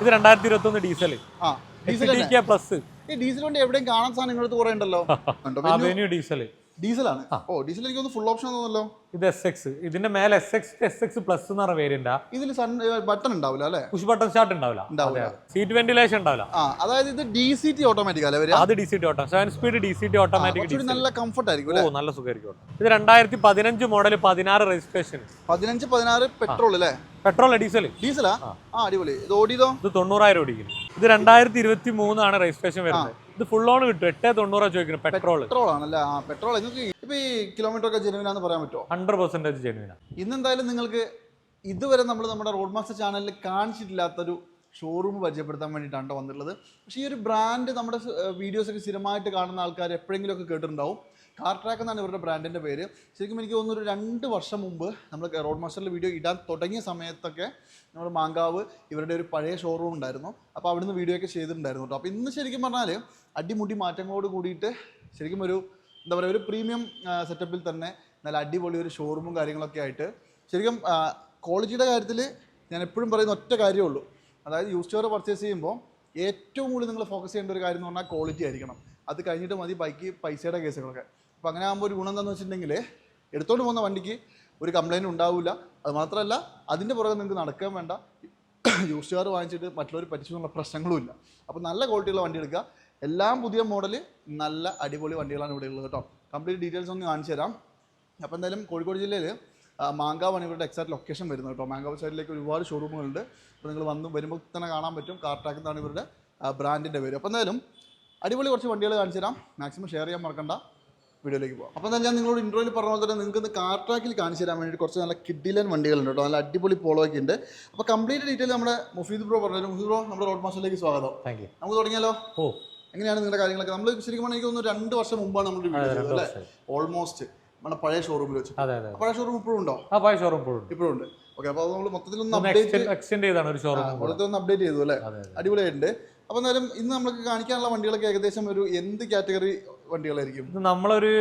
ഇത് രണ്ടായിരത്തി ഇരുപത്തി ഒന്ന് ഡീസൽ പ്ലസ് ഈ ഡീസൽ കൊണ്ട് എവിടെയും കാണാൻ സാധനം നിങ്ങളടുത്ത് കുറെ ഉണ്ടല്ലോ ഡീസൽ. ഡീസലാണ്? ഓ ഡീസൽ എനിക്ക് ഒന്ന് ഫുൾ ഓപ്ഷൻ തോന്നല്ലോ. ഇത് എസ് എക്സ് ഇതിന്റെ മേലെ S X S X plus എന്ന് പറഞ്ഞ വേരിയന്റാ ഇതിൽ ബട്ടൺ ഉണ്ടാവില്ല അല്ലേ? പുഷ് ബട്ടൺ സ്റ്റാർട്ട് ഉണ്ടാവില്ല. സീറ്റ് വെന്റിലേഷൻ ഉണ്ടാവില്ല. അതായത് ഇത് ഡി സി ടി ഓട്ടോമാറ്റിക് അല്ലേ അത് D C T auto seven speed D C T automatic നല്ല കംഫർട്ട് ആയിരിക്കും ഓ നല്ല സുഖമായിരിക്കും. ഇത് രണ്ടായിരത്തി പതിനഞ്ച് മോഡൽ പതിനാറ് രജിസ്ട്രേഷൻ പതിനഞ്ച് പതിനാറ് പെട്രോൾ അല്ലേ? പെട്രോൾ ഡീസൽ ഡീസലാ? ആ. അടിപൊളി. ഇത് ഓടിയതോ? ഇത് തൊണ്ണൂറായിരം ഓടിക്കും ഇത് രണ്ടായിരത്തി ഇരുപത്തി മൂന്നാണ് രജിസ്ട്രേഷൻ വരുന്നത് ഇത് ഫുൾ ഓൺ കിട്ടും. എട്ട് തൊണ്ണൂറാ ചോദിക്കുന്നത് പെട്രോൾ പെട്രോൾ ആണല്ലേ ആ പെട്രോൾ നിങ്ങൾക്ക് ഇപ്പൊ ഈ കിലോമീറ്റർ ഒക്കെ ജെനുവിനാന്ന് പറയാൻ പറ്റുമോ ഹൺഡ്രഡ് പെർസെന്റേജ് ജെനുവിനാണ് ഇന്ന് എന്തായാലും നിങ്ങൾക്ക് ഇതുവരെ നമ്മൾ നമ്മുടെ റോഡ് മാസ്റ്റർ ചാനലിൽ കാണിച്ചിട്ടില്ലാത്തൊരു ഷോറൂം പരിചയപ്പെടുത്താൻ വേണ്ടിയിട്ടാണ് ട്ടോ വന്നിട്ടുള്ളത്. പക്ഷേ ഈ ഒരു ബ്രാൻഡ് നമ്മുടെ വീഡിയോസൊക്കെ സ്ഥിരമായിട്ട് കാണുന്ന ആൾക്കാർ എപ്പോഴെങ്കിലുമൊക്കെ കേട്ടിട്ടുണ്ടാവും. കാർ ട്രാക്ക് എന്നാണ് ഇവരുടെ ബ്രാൻഡിന്റെ പേര്. ശരിക്കും എനിക്ക് തോന്നുന്നു ഒരു രണ്ട് വർഷം മുമ്പ് നമ്മൾ റോഡ് മാസ്റ്ററിൽ വീഡിയോ ഇടാൻ തുടങ്ങിയ സമയത്തൊക്കെ നമ്മൾ മാങ്കാവ് ഇവരുടെ ഒരു പഴയ ഷോറൂം ഉണ്ടായിരുന്നു. അപ്പോൾ അവിടുന്ന് വീഡിയോ ഒക്കെ ചെയ്തിട്ടുണ്ടായിരുന്നു കേട്ടോ അപ്പോൾ ഇന്ന് ശരിക്കും പറഞ്ഞാൽ അടിമുടി മാറ്റങ്ങളോട് കൂടിയിട്ട് ശരിക്കും ഒരു എന്താ പറയുക ഒരു പ്രീമിയം സെറ്റപ്പിൽ തന്നെ നല്ല അടിപൊളി ഒരു ഷോറൂമും കാര്യങ്ങളൊക്കെ ആയിട്ട് ശരിക്കും ക്വാളിറ്റിയുടെ കാര്യത്തിൽ ഞാൻ എപ്പോഴും പറയുന്ന ഒറ്റ കാര്യമേ ഉള്ളൂ. അതായത് യൂസ് സ്റ്റോർ പർച്ചേസ് ചെയ്യുമ്പോൾ ഏറ്റവും കൂടുതൽ നിങ്ങൾ ഫോക്കസ് ചെയ്യേണ്ട ഒരു കാര്യം എന്ന് പറഞ്ഞാൽ ക്വാളിറ്റി ആയിരിക്കണം. അത് കഴിഞ്ഞിട്ട് മതി ബൈക്ക് പൈസയുടെ കേസുകളൊക്കെ. അപ്പോൾ അങ്ങനെ ആകുമ്പോൾ ഒരു ഗുണം എന്താണെന്ന് വെച്ചിട്ടുണ്ടെങ്കിൽ എടുത്തോണ്ട് പോകുന്ന വണ്ടിക്ക് ഒരു കംപ്ലൈന്റ് ഉണ്ടാവില്ല അത് മാത്രമല്ല അതിന്റെ പുറകെ നിങ്ങൾക്ക് നടക്കാൻ വേണ്ട യൂസ് കാർ വാങ്ങിച്ചിട്ട് മറ്റുള്ളവർ പറ്റിച്ചു എന്നുള്ള പ്രശ്നങ്ങളും ഇല്ല. അപ്പോൾ നല്ല ക്വാളിറ്റിയുള്ള വണ്ടി എടുക്കുക. എല്ലാം പുതിയ മോഡൽ നല്ല അടിപൊളി വണ്ടികളാണ് ഇവിടെ ഉള്ളത് കേട്ടോ. കംപ്ലീറ്റ് ഡീറ്റെയിൽസ് ഒന്ന് കാണിച്ചു തരാം അപ്പോൾ എന്തായാലും കോഴിക്കോട് ജില്ലയിൽ മാങ്കാവാണ് ഇവരുടെ എക്സാക്ട് ലൊക്കേഷൻ വരുന്നത് കേട്ടോ. മാങ്കാവ് സൈഡിലേക്ക് ഒരുപാട് ഷോറൂമുകളുണ്ട് അപ്പോൾ നിങ്ങൾ വന്ന് വരുമ്പോൾ തന്നെ കാണാൻ പറ്റും. കാർ ട്രാക്ക് എന്നാണ് ഇവരുടെ ബ്രാൻഡിന്റെ പേര്. അപ്പോൾ എന്തായാലും അടിപൊളി കുറച്ച് വണ്ടികൾ കാണിച്ചു തരാം. മാക്സിമം ഷെയർ ചെയ്യാൻ മറക്കണ്ട. വീഡിയോയിലേക്ക് പോകാം അപ്പോൾ ഞാൻ നിങ്ങളോട് ഇൻട്രോയിൽ പറഞ്ഞ പോലെ തന്നെ നിങ്ങൾക്ക് കാർ ട്രാക്കിൽ കാണിച്ചു തരാൻ വേണ്ടി കുറച്ച് നല്ല കിഡിലൻ വണ്ടികളുണ്ട് കേട്ടോ. നല്ല അടിപൊളി പോളോയൊക്കെ ഒക്കെ ഉണ്ട്. അപ്പോൾ കംപ്ലീറ്റ് ഡീറ്റെയിൽ നമ്മുടെ മുഫീദ് ബ്രോ പറഞ്ഞു മുഫീദ് ബ്രോ നമ്മുടെ റോഡ് മാസ്റ്ററിലേക്ക് സ്വാഗതം. താങ്ക് യു നമുക്ക് തുടങ്ങിയാലോ? ഓ. എങ്ങനെയാണ് നിങ്ങളുടെ കാര്യങ്ങളൊക്കെ? നമ്മൾ ശരിക്കും പറഞ്ഞാൽ എനിക്ക് തോന്നുന്നു രണ്ട് വർഷം മുമ്പാണ് നമ്മൾ വീഡിയോ അല്ലേ? ഓൾമോസ്റ്റ് നമ്മുടെ പഴയ ഷോറൂമിൽ വെച്ച് പഴയ ഷോറൂം ഇപ്പോഴും ഉണ്ടോ? ആ പഴയ ഷോറൂം ഇപ്പോഴും ഇപ്പോഴും ഉണ്ട്. ഓക്കെ അപ്പോൾ നമ്മൾ മൊത്തത്തിൽ ഒന്ന് അപ്ഡേറ്റ് എക്സ്റ്റെൻഡ് ചെയ്താണ് ഒരു ഷോറൂം ഒന്ന് അപ്ഡേറ്റ് ചെയ്തു അല്ലേ? അടിപൊളിയായിട്ടുണ്ട്. അപ്പോൾ എന്നാലും ഇന്ന് നമുക്ക് കാണിക്കാനുള്ള വണ്ടികളൊക്കെ ഏകദേശം ഒരു എന്ത് കാറ്റഗറി വണ്ടികളായിരിക്കും? ഇത് നമ്മളൊരു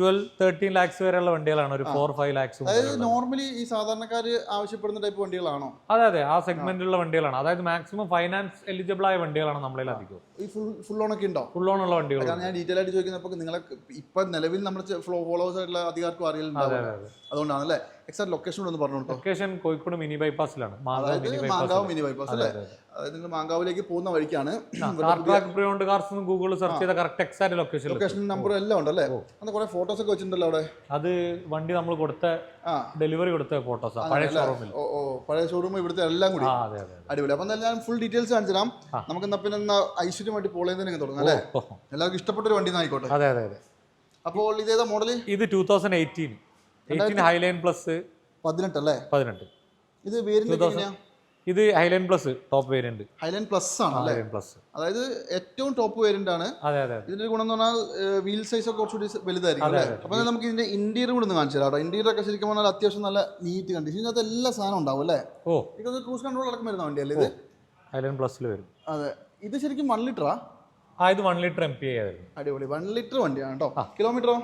ട്വൽവ് തേർട്ടീൻ ലാക്സ് വരെയുള്ള വണ്ടികളാണ്. ഒരു ഫോർ ഫൈവ് ലാക്സ് അതായത് നോർമലി ഈ സാധാരണക്കാർ ആവശ്യപ്പെടുന്ന ടൈപ്പ് വണ്ടികളാണോ? അതെ അതെ. ആ സെഗ്മെന്റിലുള്ള വണ്ടികളാണ്. അതായത് മാക്സിമം ഫൈനാൻസ് എലിജിബിൾ ആയ വണ്ടികളാണ് നമ്മളിൽ അധികം ഈ ഫുൾ ഫുൾ ഓൺ ഒക്കെ ഉണ്ടോ? ഫുൾ ഓൺ ഉള്ള വണ്ടികൾ ഞാൻ ഡീറ്റെയിൽ ആയിട്ട് ചോദിക്കുന്നപ്പോൾ നിങ്ങളെ ഇപ്പൊ നിലവിൽ നമ്മുടെ ഫോളോവേഴ്സ് ആയിട്ടുള്ള അധികാർക്കും അറിയില്ല അതെ അതെ അതുകൊണ്ടാണ് അല്ലേ എക്സാക്ട് ലൊക്കേഷൻ ഒന്ന് പറഞ്ഞു ലൊക്കേഷൻ കോഴിക്കോട് മിനി ബൈപ്പാസിലാണ് അതായത് മാങ്കാവ് മിനി ബൈപ്പാസ് അല്ലേ? അതായത് നിങ്ങൾ മാങ്കാവിലേക്ക് പോകുന്ന വഴിക്കാണ് കാർസ് ഗൂഗിൾ സെർച്ച് ചെയ്ത correct exact location location number എല്ലാം ഉണ്ട് അല്ലേ അന്ന് കുറെ ഫോട്ടോസ് ഒക്കെ വെച്ചിട്ടുണ്ടല്ലോ അവിടെ. അത് വണ്ടി നമ്മൾ കൊടുത്ത ഡെലിവറി കൊടുത്ത ഫോട്ടോസ് പഴയ ഷോറൂമിൽ ഓ പഴയ ഷോറൂം ഇവിടുത്തെ എല്ലാം കൂടി. അടിപൊളി. അപ്പം ഞാൻ ഫുൾ ഡീറ്റെയിൽസ് കാണിച്ചു തരാം നമുക്ക് എന്നാ പിന്നെ എന്നാ ഐശ്വര്യമായിട്ട് പോളേന്ന് തന്നെ തുടങ്ങാം അല്ലേ? എല്ലാവർക്കും ഇഷ്ടപ്പെട്ട ഒരു വണ്ടി ആയിക്കോട്ടെ. അതെ അതെ അതെ. അപ്പോൾ ഇതേതാ മോഡൽ ഇത് two thousand eighteen highline plus പതിനെട്ട്. അല്ലേ പതിനെട്ട് ഇത് ഇത് highline plus top variant highline plus ആണ് അല്ലേ ഹൈലൈൻ പ്ലസ്. അതായത് ഏറ്റവും ടോപ്പ് വേരിയന്റ് ആണ്. ഇതിന്റെ ഗുണം എന്ന് പറഞ്ഞാൽ വീൽ സൈസ് ഒക്കെ കുറച്ചുകൂടി വലുതായിരിക്കും അല്ലേ? അപ്പോൾ നമുക്ക് ഇതിന്റെ ഇന്റീരിയർ കൂടി ഒന്ന് കാണിച്ചു തരാം ഇന്റീരിയർ ഒക്കെ ശരിക്കും പറഞ്ഞാൽ അത്യാവശ്യം നല്ല നീറ്റ് കണ്ടീഷൻ ഇതിനകത്ത് എല്ലാ സാധനം ഉണ്ടാവും അല്ലേ? ഓ. ഇതൊന്ന് ക്രൂസ് കൺട്രോൾ അടക്കം വരുന്ന വണ്ടിയല്ലേ ഇത്? ഹൈലൈൻ പ്ലസിൽ വരും. അതെ. ഇത് ശരിക്കും വൺ ലിറ്ററാ ആ ഇത് one litre M P I ആയിരുന്നു. അടിപൊളി. വൺ ലിറ്റർ വണ്ടിയാണ് കേട്ടോ കിലോമീറ്ററോ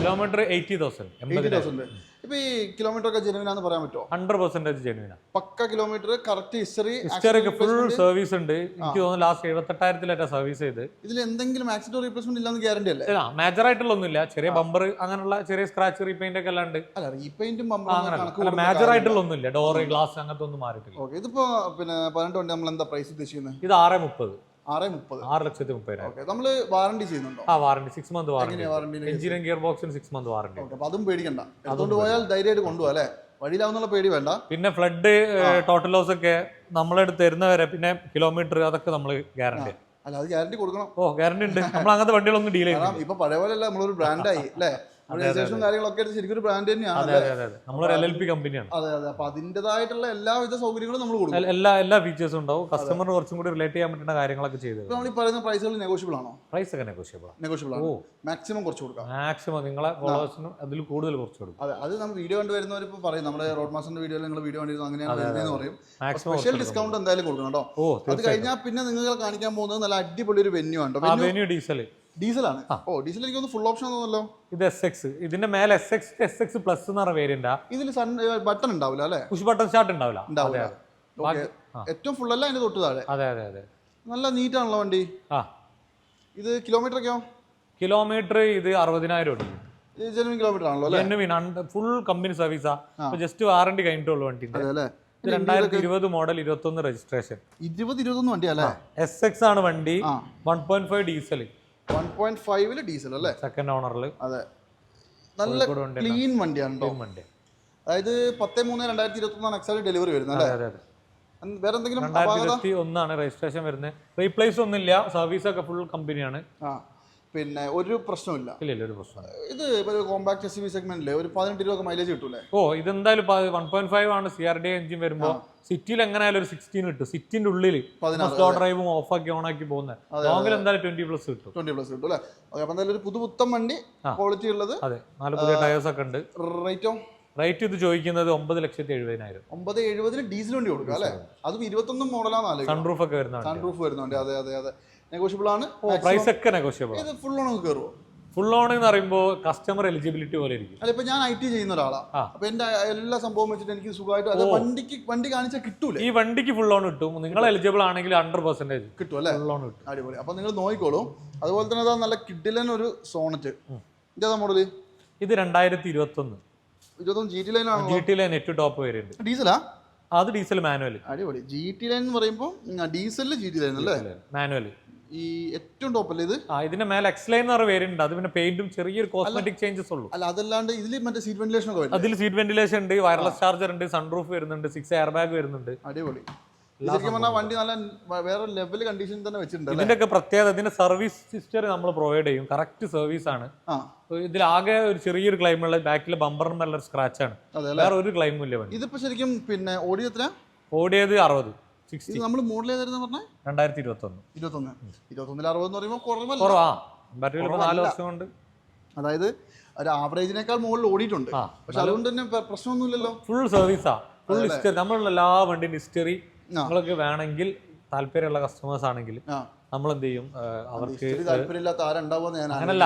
കിലോമീറ്റർ എയ്റ്റി തൗസൻഡ് എൺപത് തൗസൻഡ് ഇപ്പൊ ഈ കിലോമീറ്റർ ഒക്കെ ജെനുവിനാന്ന് പറയാൻ പറ്റുമോ ഹൺഡ്രഡ് പെർസെന്റേജ് ജെനുവിനാ പക്ക കിലോമീറ്റർ കറക്റ്റ് ഹിസ്റ്ററി ഹിസ്റ്ററിക്ക് ഫുൾ സർവീസ് ഉണ്ട്. എനിക്ക് തോന്നുന്നു ലാസ്റ്റ് എഴുപത്തെട്ടായിരത്തിലേറ്റാ സർവീസ് ചെയ്ത്. ഇതിൽ എന്തെങ്കിലും ആക്സിഡന്റ് റീപ്ലേസ്മെന്റ് ഇല്ലാന്ന് ഗ്യാരണ്ടി അല്ലേ? മേജർ ആയിട്ടുള്ള ഒന്നുമില്ല ചെറിയ ബമ്പർ അങ്ങനെയുള്ള ചെറിയ സ്ക്രാച്ച് റീപെയിന്റ് ഒക്കെ അല്ലാണ്ട്. അല്ല റീപെയിന്റും അല്ല മേജർ ആയിട്ടുള്ള ഒന്നുമില്ല ഡോറ് ഗ്ലാസ് അങ്ങനത്തെ ഒന്നും മാറിയിട്ടില്ല. ഓക്കെ ഇതിപ്പോ പിന്നെ പതിനെട്ട് വണ്ടി നമ്മൾ എന്താ പ്രൈസ് ഉദ്ദേശിക്കുന്നത് ഇത് ആറ് മുപ്പത്. ആറ് മുപ്പത്. ആറ് ലക്ഷത്തി മുപ്പതിനായിരം. ഓക്കെ നമ്മൾ വാറണ്ടി ചെയ്യുന്നുണ്ടോ? ആ വാറണ്ടി സിക്സ് മന്ത് വാറണ്ടി എഞ്ചിനും ഗിയർ ബോക്സിന് സിക്സ് മന്ത് വാറണ്ടി ഓക്കെ അപ്പൊ അതും പേടിക്കണ്ട. പോയാൽ ധൈര്യമായിട്ട് കൊണ്ടുപോകാം അല്ലേ? വഴിയിലാവുന്നുള്ള പേടി വേണ്ട. പിന്നെ ഫ്ലഡ് ടോട്ടൽ ലോസ് ഒക്കെ നമ്മളെടുത്ത് തരുന്നവരെ പിന്നെ കിലോമീറ്റർ അതൊക്കെ നമ്മൾ ഗ്യാരണ്ടി അല്ല അത് ഗ്യാരണ്ടി കൊടുക്കണം. ഓ ഗ്യാരണ്ടി ഉണ്ട്. നമ്മൾ അങ്ങനത്തെ വണ്ടികളൊന്നും ഡീൽ ചെയ്യണം ഇപ്പൊ പഴയ പോലെ അല്ല നമ്മളൊരു ബ്രാൻഡായി അല്ലേ? രജിസ്ട്രേഷനും കാര്യങ്ങളൊക്കെ ആയിട്ട് ശരിക്കും ഒരു ബ്രാൻഡ് തന്നെയാണ് നമ്മളൊരു എൽ എൽ പി കമ്പനിയാണ് അതെ അതെ. അപ്പൊ അതിന്റെതായിട്ടുള്ള എല്ലാവിധ സൗകര്യങ്ങളും നമ്മൾ കൊടുക്കും. എല്ലാ എല്ലാ ഫീച്ചേഴ്സും ഉണ്ടാവും. കസ്റ്റമറിന് കുറച്ചും കൂടി റിലേറ്റ് ചെയ്യാൻ പറ്റുന്ന കാര്യങ്ങളൊക്കെ ചെയ്ത് നമ്മൾ ഈ പറയുന്ന പ്രൈസുകൾ നെഗോഷ്യബിൾ ആണോ? പ്രൈസ് ഒക്കെ നെഗോഷ്യബിൾ നെഗോഷ്യബിൾ ആണ്. ഓ. മാക്സിമം കുറച്ച് കൊടുക്കാം. മാക്സിമം നിങ്ങളെ ഫോളോവേഴ്സിനും അതിൽ കൂടുതൽ കുറച്ച് കൊടുക്കും. അതെ അത് നമ്മൾ വീഡിയോ കണ്ട് വരുന്നവർ ഇപ്പോൾ പറയും. നമ്മുടെ റോഡ് മാസ്റ്ററിന്റെ വീഡിയോയിൽ നിങ്ങൾ വീഡിയോ കണ്ടിരുന്നു അങ്ങനെയാണ് വരുന്നതെന്ന് പറയും. സ്പെഷ്യൽ ഡിസ്കൗണ്ട് എന്തായാലും കൊടുക്കണം കേട്ടോ. അത് കഴിഞ്ഞാൽ പിന്നെ നിങ്ങൾ കാണിക്കാൻ പോകുന്നത് നല്ല അടിപൊളി ഒരു വെന്യൂ ആണ് വെന്യൂ ഡീസൽ ഡീസലാണ്. ഓ ഡീസൽ എനിക്ക് ഫുൾ ഓപ്ഷൻ തോന്നല്ലോ ഇത് എസ് എക്സ് ഇതിന്റെ മേലെ S X S X plus എന്ന് പറഞ്ഞ വേരിയന്റാ ഇതിൽ സൺ ബട്ടൺ ഉണ്ടാവില്ല അല്ലേ? പുഷ് ബട്ടൺ സ്റ്റാർട്ട് ഉണ്ടാവില്ല. ഉണ്ടാവില്ല. ഏറ്റവും ഫുൾ അല്ല അതിന്റെ തൊട്ട് താഴെ. അതെ അതെ അതെ. നല്ല നീറ്റാണല്ലോ വണ്ടി. ആ. ഇത് കിലോമീറ്റർ ഒക്കെയോ? കിലോമീറ്റർ ഇത് അറുപതിനായിരം ഉണ്ട്. ജെനുവിൻ കിലോമീറ്റർ ആണല്ലോ ജെനുവിൻ ഫുൾ കമ്പനി സർവീസാ ജസ്റ്റ് വാറണ്ടി കഴിഞ്ഞിട്ടുള്ള വണ്ടി അല്ലേ? രണ്ടായിരത്തി ഇരുപത് മോഡൽ ഇരുപത്തൊന്ന് രജിസ്ട്രേഷൻ ഇരുപത് ഇരുപത്തൊന്ന് വണ്ടി അല്ലേ? എസ് എക്സ് ആണ് വണ്ടി. One point five diesel one point ഫൈവിൽ ഡീസൽ അല്ലേ? സെക്കൻഡ് ഓണറിൽ അതെ. നല്ല ക്ലീൻ വണ്ടിയാണ് വണ്ടി. അതായത് പത്ത് മൂന്ന് രണ്ടായിരത്തി ഇരുപത്തി ഒന്നാണ് എക്സാക്ട് ഡെലിവറി വരുന്നത് അല്ലേ? വേറെ എന്തെങ്കിലും ഒന്നാണ് രജിസ്ട്രേഷൻ വരുന്നത്. റീപ്ലേസ് ഒന്നുമില്ല. സർവീസ് ഒക്കെ ഫുൾ കമ്പനിയാണ് പിന്നെ ഒരു പ്രശ്നമില്ല ഇല്ല ഇല്ല ഒരു പ്രശ്നം ഇത് കോമ്പാക്ട് എസ് വി സെഗ്മെന്റിലെ ഒരു പതിനെട്ട് രൂപ മൈലേജ് കിട്ടൂലേ? ഓ ഇതെന്തായാലും വൺ പോയിന്റ് ഫൈവ് ആണ് സി ആർ ഡി എഞ്ചിൻ വരുമ്പോൾ സിറ്റിയിൽ എങ്ങനെയായാലും ഒരു സിക്സ്റ്റീൻ കിട്ടും. സിറ്റിന്റെ ഉള്ളിൽ സ്ലോ ഡ്രൈവും ഓഫ് ആക്കി ഓൺ ആക്കി പോകുന്നത് ലോങ്ങിൽ എന്തായാലും ട്വന്റി പ്ലസ് കിട്ടും. ട്വന്റി പ്ലസ് കിട്ടും അല്ലേ? ഓക്കെ അപ്പം എന്തായാലും ഒരു പുതുപുത്തം വണ്ടി ക്വാളിറ്റി ഉള്ളത്. അതെ നാല് പുതിയ ടയേഴ്സ് ഒക്കെ ഉണ്ട്. റേറ്റോ റേറ്റ് ഇത് ചോദിക്കുന്നത് ഒമ്പത് ലക്ഷത്തി എഴുപതിനായിരം. ഒമ്പത് എഴുപതിന് ഡീസൽ വണ്ടി കൊടുക്കുക അല്ലേ? അതും ഇരുപത്തൊന്നും മോഡലാണ് സൺപ്രൂഫ് സൺറൂഫ് ഒക്കെ വരുന്നുണ്ട് സൺറൂഫ് വരുന്നുണ്ട് അതെ അതെ അതെ. നെഗോഷ്യബിൾ ആണ്. പ്രൈസ് ഒക്കെ നെഗോഷ്യബിൾ ഇത് ഫുൾ ഓൺ കയറുമോ ഫുൾ ഓൺ എന്ന് പറയുമ്പോൾ കസ്റ്റമർ എലിജിബിലിറ്റി പോലെ ഇരിക്കും. അല്ല ഇപ്പൊ ഞാൻ ഐ ടി ചെയ്യുന്ന ഒരാളാണ്. അപ്പൊ എന്റെ എല്ലാ സംഭവം വെച്ചിട്ട് എനിക്ക് സുഖമായിട്ട് അത് വണ്ടിക്ക് വണ്ടി കാണിച്ചാൽ കിട്ടൂല? ഈ വണ്ടിക്ക് ഫുൾ ഓൺ കിട്ടും. നിങ്ങൾ എലിജിബിൾ ആണെങ്കിൽ ഹൺഡ്രഡ് പെർസെന്റേജ് കിട്ടും അല്ലേ? ഫുൾ ഓൺ കിട്ടും. അടിപൊളി. അപ്പൊ നിങ്ങൾ നോക്കിക്കോളൂ. അതുപോലെ തന്നെ അതാ നല്ല കിഡിലൻ ഒരു സോണറ്റ്. ഇതേതാ മോഡൽ ഇത് രണ്ടായിരത്തി ഇരുപത്തി ഒന്ന് ഇരുപത്തൊന്ന് ജി ടി ലൈൻ ആണ് ജി ടിയിലെ നെറ്റ് ടോപ്പ് വരുന്നുണ്ട് ഡീസലാ അത് ഡീസൽ മാനുവൽ അടിപൊളി. ജി ടി ലൈൻ എന്ന് പറയുമ്പോൾ ഡീസലിൽ ജി ടി ലൈൻ അല്ലേ? മാനുവൽ ഈ ഏറ്റവും ടോപ്പ് അല്ലേ ഇത്? ആ ഇതിന്റെ മേലെ എക്സ്ലൈൻ എന്ന് പറഞ്ഞ വേരിയന്റ് അത് പിന്നെ പെയിന്റും ചെറിയൊരു കോസ്മെറ്റിക് ചേഞ്ചസ് ഉള്ളൂ. അല്ല അതല്ലാണ്ട് ഇതിൽ മറ്റേ സീറ്റ് വെന്റിലേഷൻ ഒക്കെ വരും അതിൽ സീറ്റ് വെന്റിലേഷൻ ഉണ്ട് വയർലെസ് ചാർജർ ഉണ്ട് സൺറൂഫ് വരുന്നുണ്ട് സിക്സ് എയർ ബാഗ് വരുന്നുണ്ട്. അടിപൊളി. ശരിക്കും പറഞ്ഞാൽ വണ്ടി നല്ല വേറെ ലെവൽ കണ്ടീഷൻ തന്നെ വെച്ചിട്ടുണ്ട് ഇതിന്റെ ഒക്കെ പ്രത്യേകത ഇതിന്റെ സർവീസ് ഹിസ്റ്ററി നമ്മൾ പ്രൊവൈഡ് ചെയ്യും. കറക്റ്റ് സർവീസ് ആണ്. ഇതിൽ ആകെ ഒരു ചെറിയൊരു ക്ലൈം ഉള്ള ബാക്കിൽ ബമ്പറിനുള്ള സ്ക്രാച്ച് ആണ്. വേറെ ഒരു ക്ലൈമും ഇല്ല ഇതിപ്പോ ശരിക്കും പിന്നെ ഓടിയത്ര ഓടിയത് അറുപത്. സിക്സ്റ്റി നമ്മൾ മോഡൽ ഏതായിരുന്നു പറഞ്ഞാൽ രണ്ടായിരത്തി ഇരുപത്തി ഒന്ന് ഇരുപത്തൊന്ന്. ഇരുപത്തൊന്നിൽ അറുപത് എന്ന് പറയുമ്പോൾ കുറവല്ല. കുറവാ. ബാറ്ററി നാല് വർഷം കൊണ്ട്. അതായത് ഒരു ആവറേജിനേക്കാൾ മുകളിൽ ഓടിയിട്ടുണ്ട്. പക്ഷെ അതുകൊണ്ട് തന്നെ പ്രശ്നമൊന്നുമില്ലല്ലോ. ഫുൾ സർവീസാ ഫുൾ ഹിസ്റ്ററി നമ്മളുള്ള എല്ലാ വണ്ടിന്റെ ഹിസ്റ്ററി നമ്മളൊക്കെ വേണമെങ്കിൽ താല്പര്യമുള്ള കസ്റ്റമേഴ്സ് ആണെങ്കിൽ നമ്മൾ എന്ത് ചെയ്യും അവർക്ക് താല്പര്യമില്ലാത്ത ആരുണ്ടാവുമെന്ന് ഞാൻ അങ്ങനല്ല.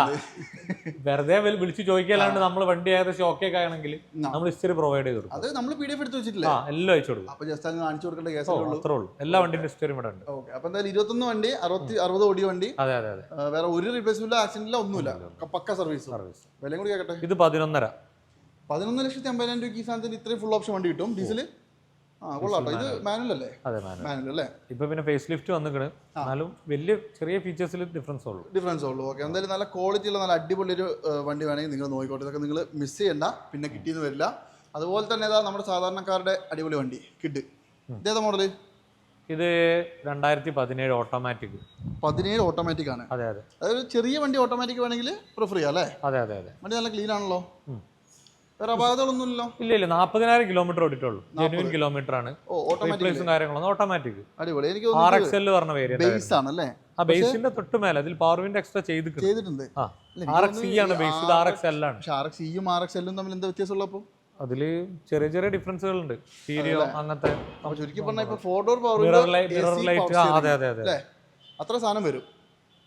വെറുതെ വിളിച്ചു ചോദിക്കലാണ്ട് നമ്മൾ വണ്ടി ഏകദേശം ഓക്കെ ഒക്കെ ആണെങ്കിൽ നമ്മൾ ഹിസ്റ്ററി പ്രൊവൈഡ് ചെയ്ത് കൊടുക്കും. അത് നമ്മൾ പി ഡി എഫ് എടുത്ത് വെച്ചിട്ടില്ലേ? ആ എല്ലാം അയച്ചു കൊടുക്കും. അപ്പൊ ജസ്റ്റ് അങ്ങ് കാണിച്ചു കൊടുക്കേണ്ട കേസേ ഉള്ളൂ? അത്രേ ഉള്ളൂ. എല്ലാ വണ്ടിന്റെ ഹിസ്റ്ററിയും ഇവിടെ ഉണ്ട്. ഓക്കെ അപ്പൊ എന്തായാലും ഇരുപത്തൊന്ന് വണ്ടി അറുപത്തി അറുപത് ഓടി വണ്ടി. അതെ അതെ അതെ. വേറെ ഒരു റിപ്ലേസ്മെന്റ് ആക്സിഡന്റ് ഇല്ല ഒന്നുമില്ല. പക്ക സർവീസ് സർവീസ് വിലയും കൂടി കേട്ടെ ഇത് പതിനൊന്നര. പതിനൊന്ന് ലക്ഷത്തി അമ്പതിനായിരം രൂപയ്ക്ക് ഈ സാധനത്തിന് ഇത്രയും ഫുൾ ഓപ്ഷൻ വണ്ടി കിട്ടും. ഡീസൽ ആ കൊള്ളാട്ടോ ഇത് മാനുവൽ അല്ലേ? അതെ മാനുവൽ അല്ലേ? ഇപ്പൊ പിന്നെ ഫേസ് ലിഫ്റ്റ് വന്നിക്കണ് എന്നാലും വലിയ ചെറിയ ഫീച്ചേഴ്സിൽ ഡിഫറൻസ് ഉള്ളൂ. ഡിഫറൻസ് ഉള്ളൂ. ഓക്കെ എന്തായാലും നല്ല ക്വാളിറ്റി ഉള്ള നല്ല അടിപൊളി ഒരു വണ്ടി വേണമെങ്കിൽ നിങ്ങൾ നോക്കിക്കോട്ടെ. ഇതൊക്കെ നിങ്ങൾ മിസ് ചെയ്യണ്ട. പിന്നെ കിട്ടിയെന്ന് വരില്ല. അതുപോലെ തന്നെ ഏതാ നമ്മുടെ സാധാരണക്കാരുടെ അടിപൊളി വണ്ടി കിഡ് ഇതേതാ മോഡൽ ഇത് രണ്ടായിരത്തി പതിനേഴ് ഓട്ടോമാറ്റിക് പതിനേഴ് ഓട്ടോമാറ്റിക് ആണ്. അതെ അതെ. അതായത് ചെറിയ വണ്ടി ഓട്ടോമാറ്റിക് വേണമെങ്കിൽ പ്രിഫർ ചെയ്യാം അല്ലേ? അതെ അതെ അതെ. വണ്ടി നല്ല ക്ലീൻ ആണല്ലോ. വേറെ അപാകതകളൊന്നുമില്ലല്ലോ? ഇല്ല ഇല്ല നാൽപ്പതിനായിരം കിലോമീറ്റർ ഓടിട്ടുള്ളൂ ജെന്യൂൻ കിലോമീറ്റർ ആണ്. റീപ്ലേസും കാര്യങ്ങളൊന്നും ഓട്ടോമാറ്റിക് അടിപൊളി. എനിക്ക് ആർ എക്സ് എൽ പറഞ്ഞ വേരിയന്റ് ബേസ് ആണല്ലേ? ആ ബേസിന്റെ തൊട്ട് മേലെ അതിൽ പവർ വിൻഡ് എക്സ്ട്രാ ചെയ്ത് ചെയ്തിട്ടുണ്ട്. ആർ എക്സ് ഇ ആണ് ബേസ് ഇത് ആർ എക്സ് എൽ ആണ്. പക്ഷെ ആർ എക്സ് ഇയും ആർ എക്സ് എല്ലും തമ്മിൽ എന്താ ചെറിയ ചെറിയ ഡിഫറൻസുകൾ ഉണ്ട് സ്റ്റീരിയോ അങ്ങനത്തെ ചുരുക്കി പറഞ്ഞാൽ four door power mirror light mirror light അതെ അതെ അതെ. അത്ര സാധനം വരും.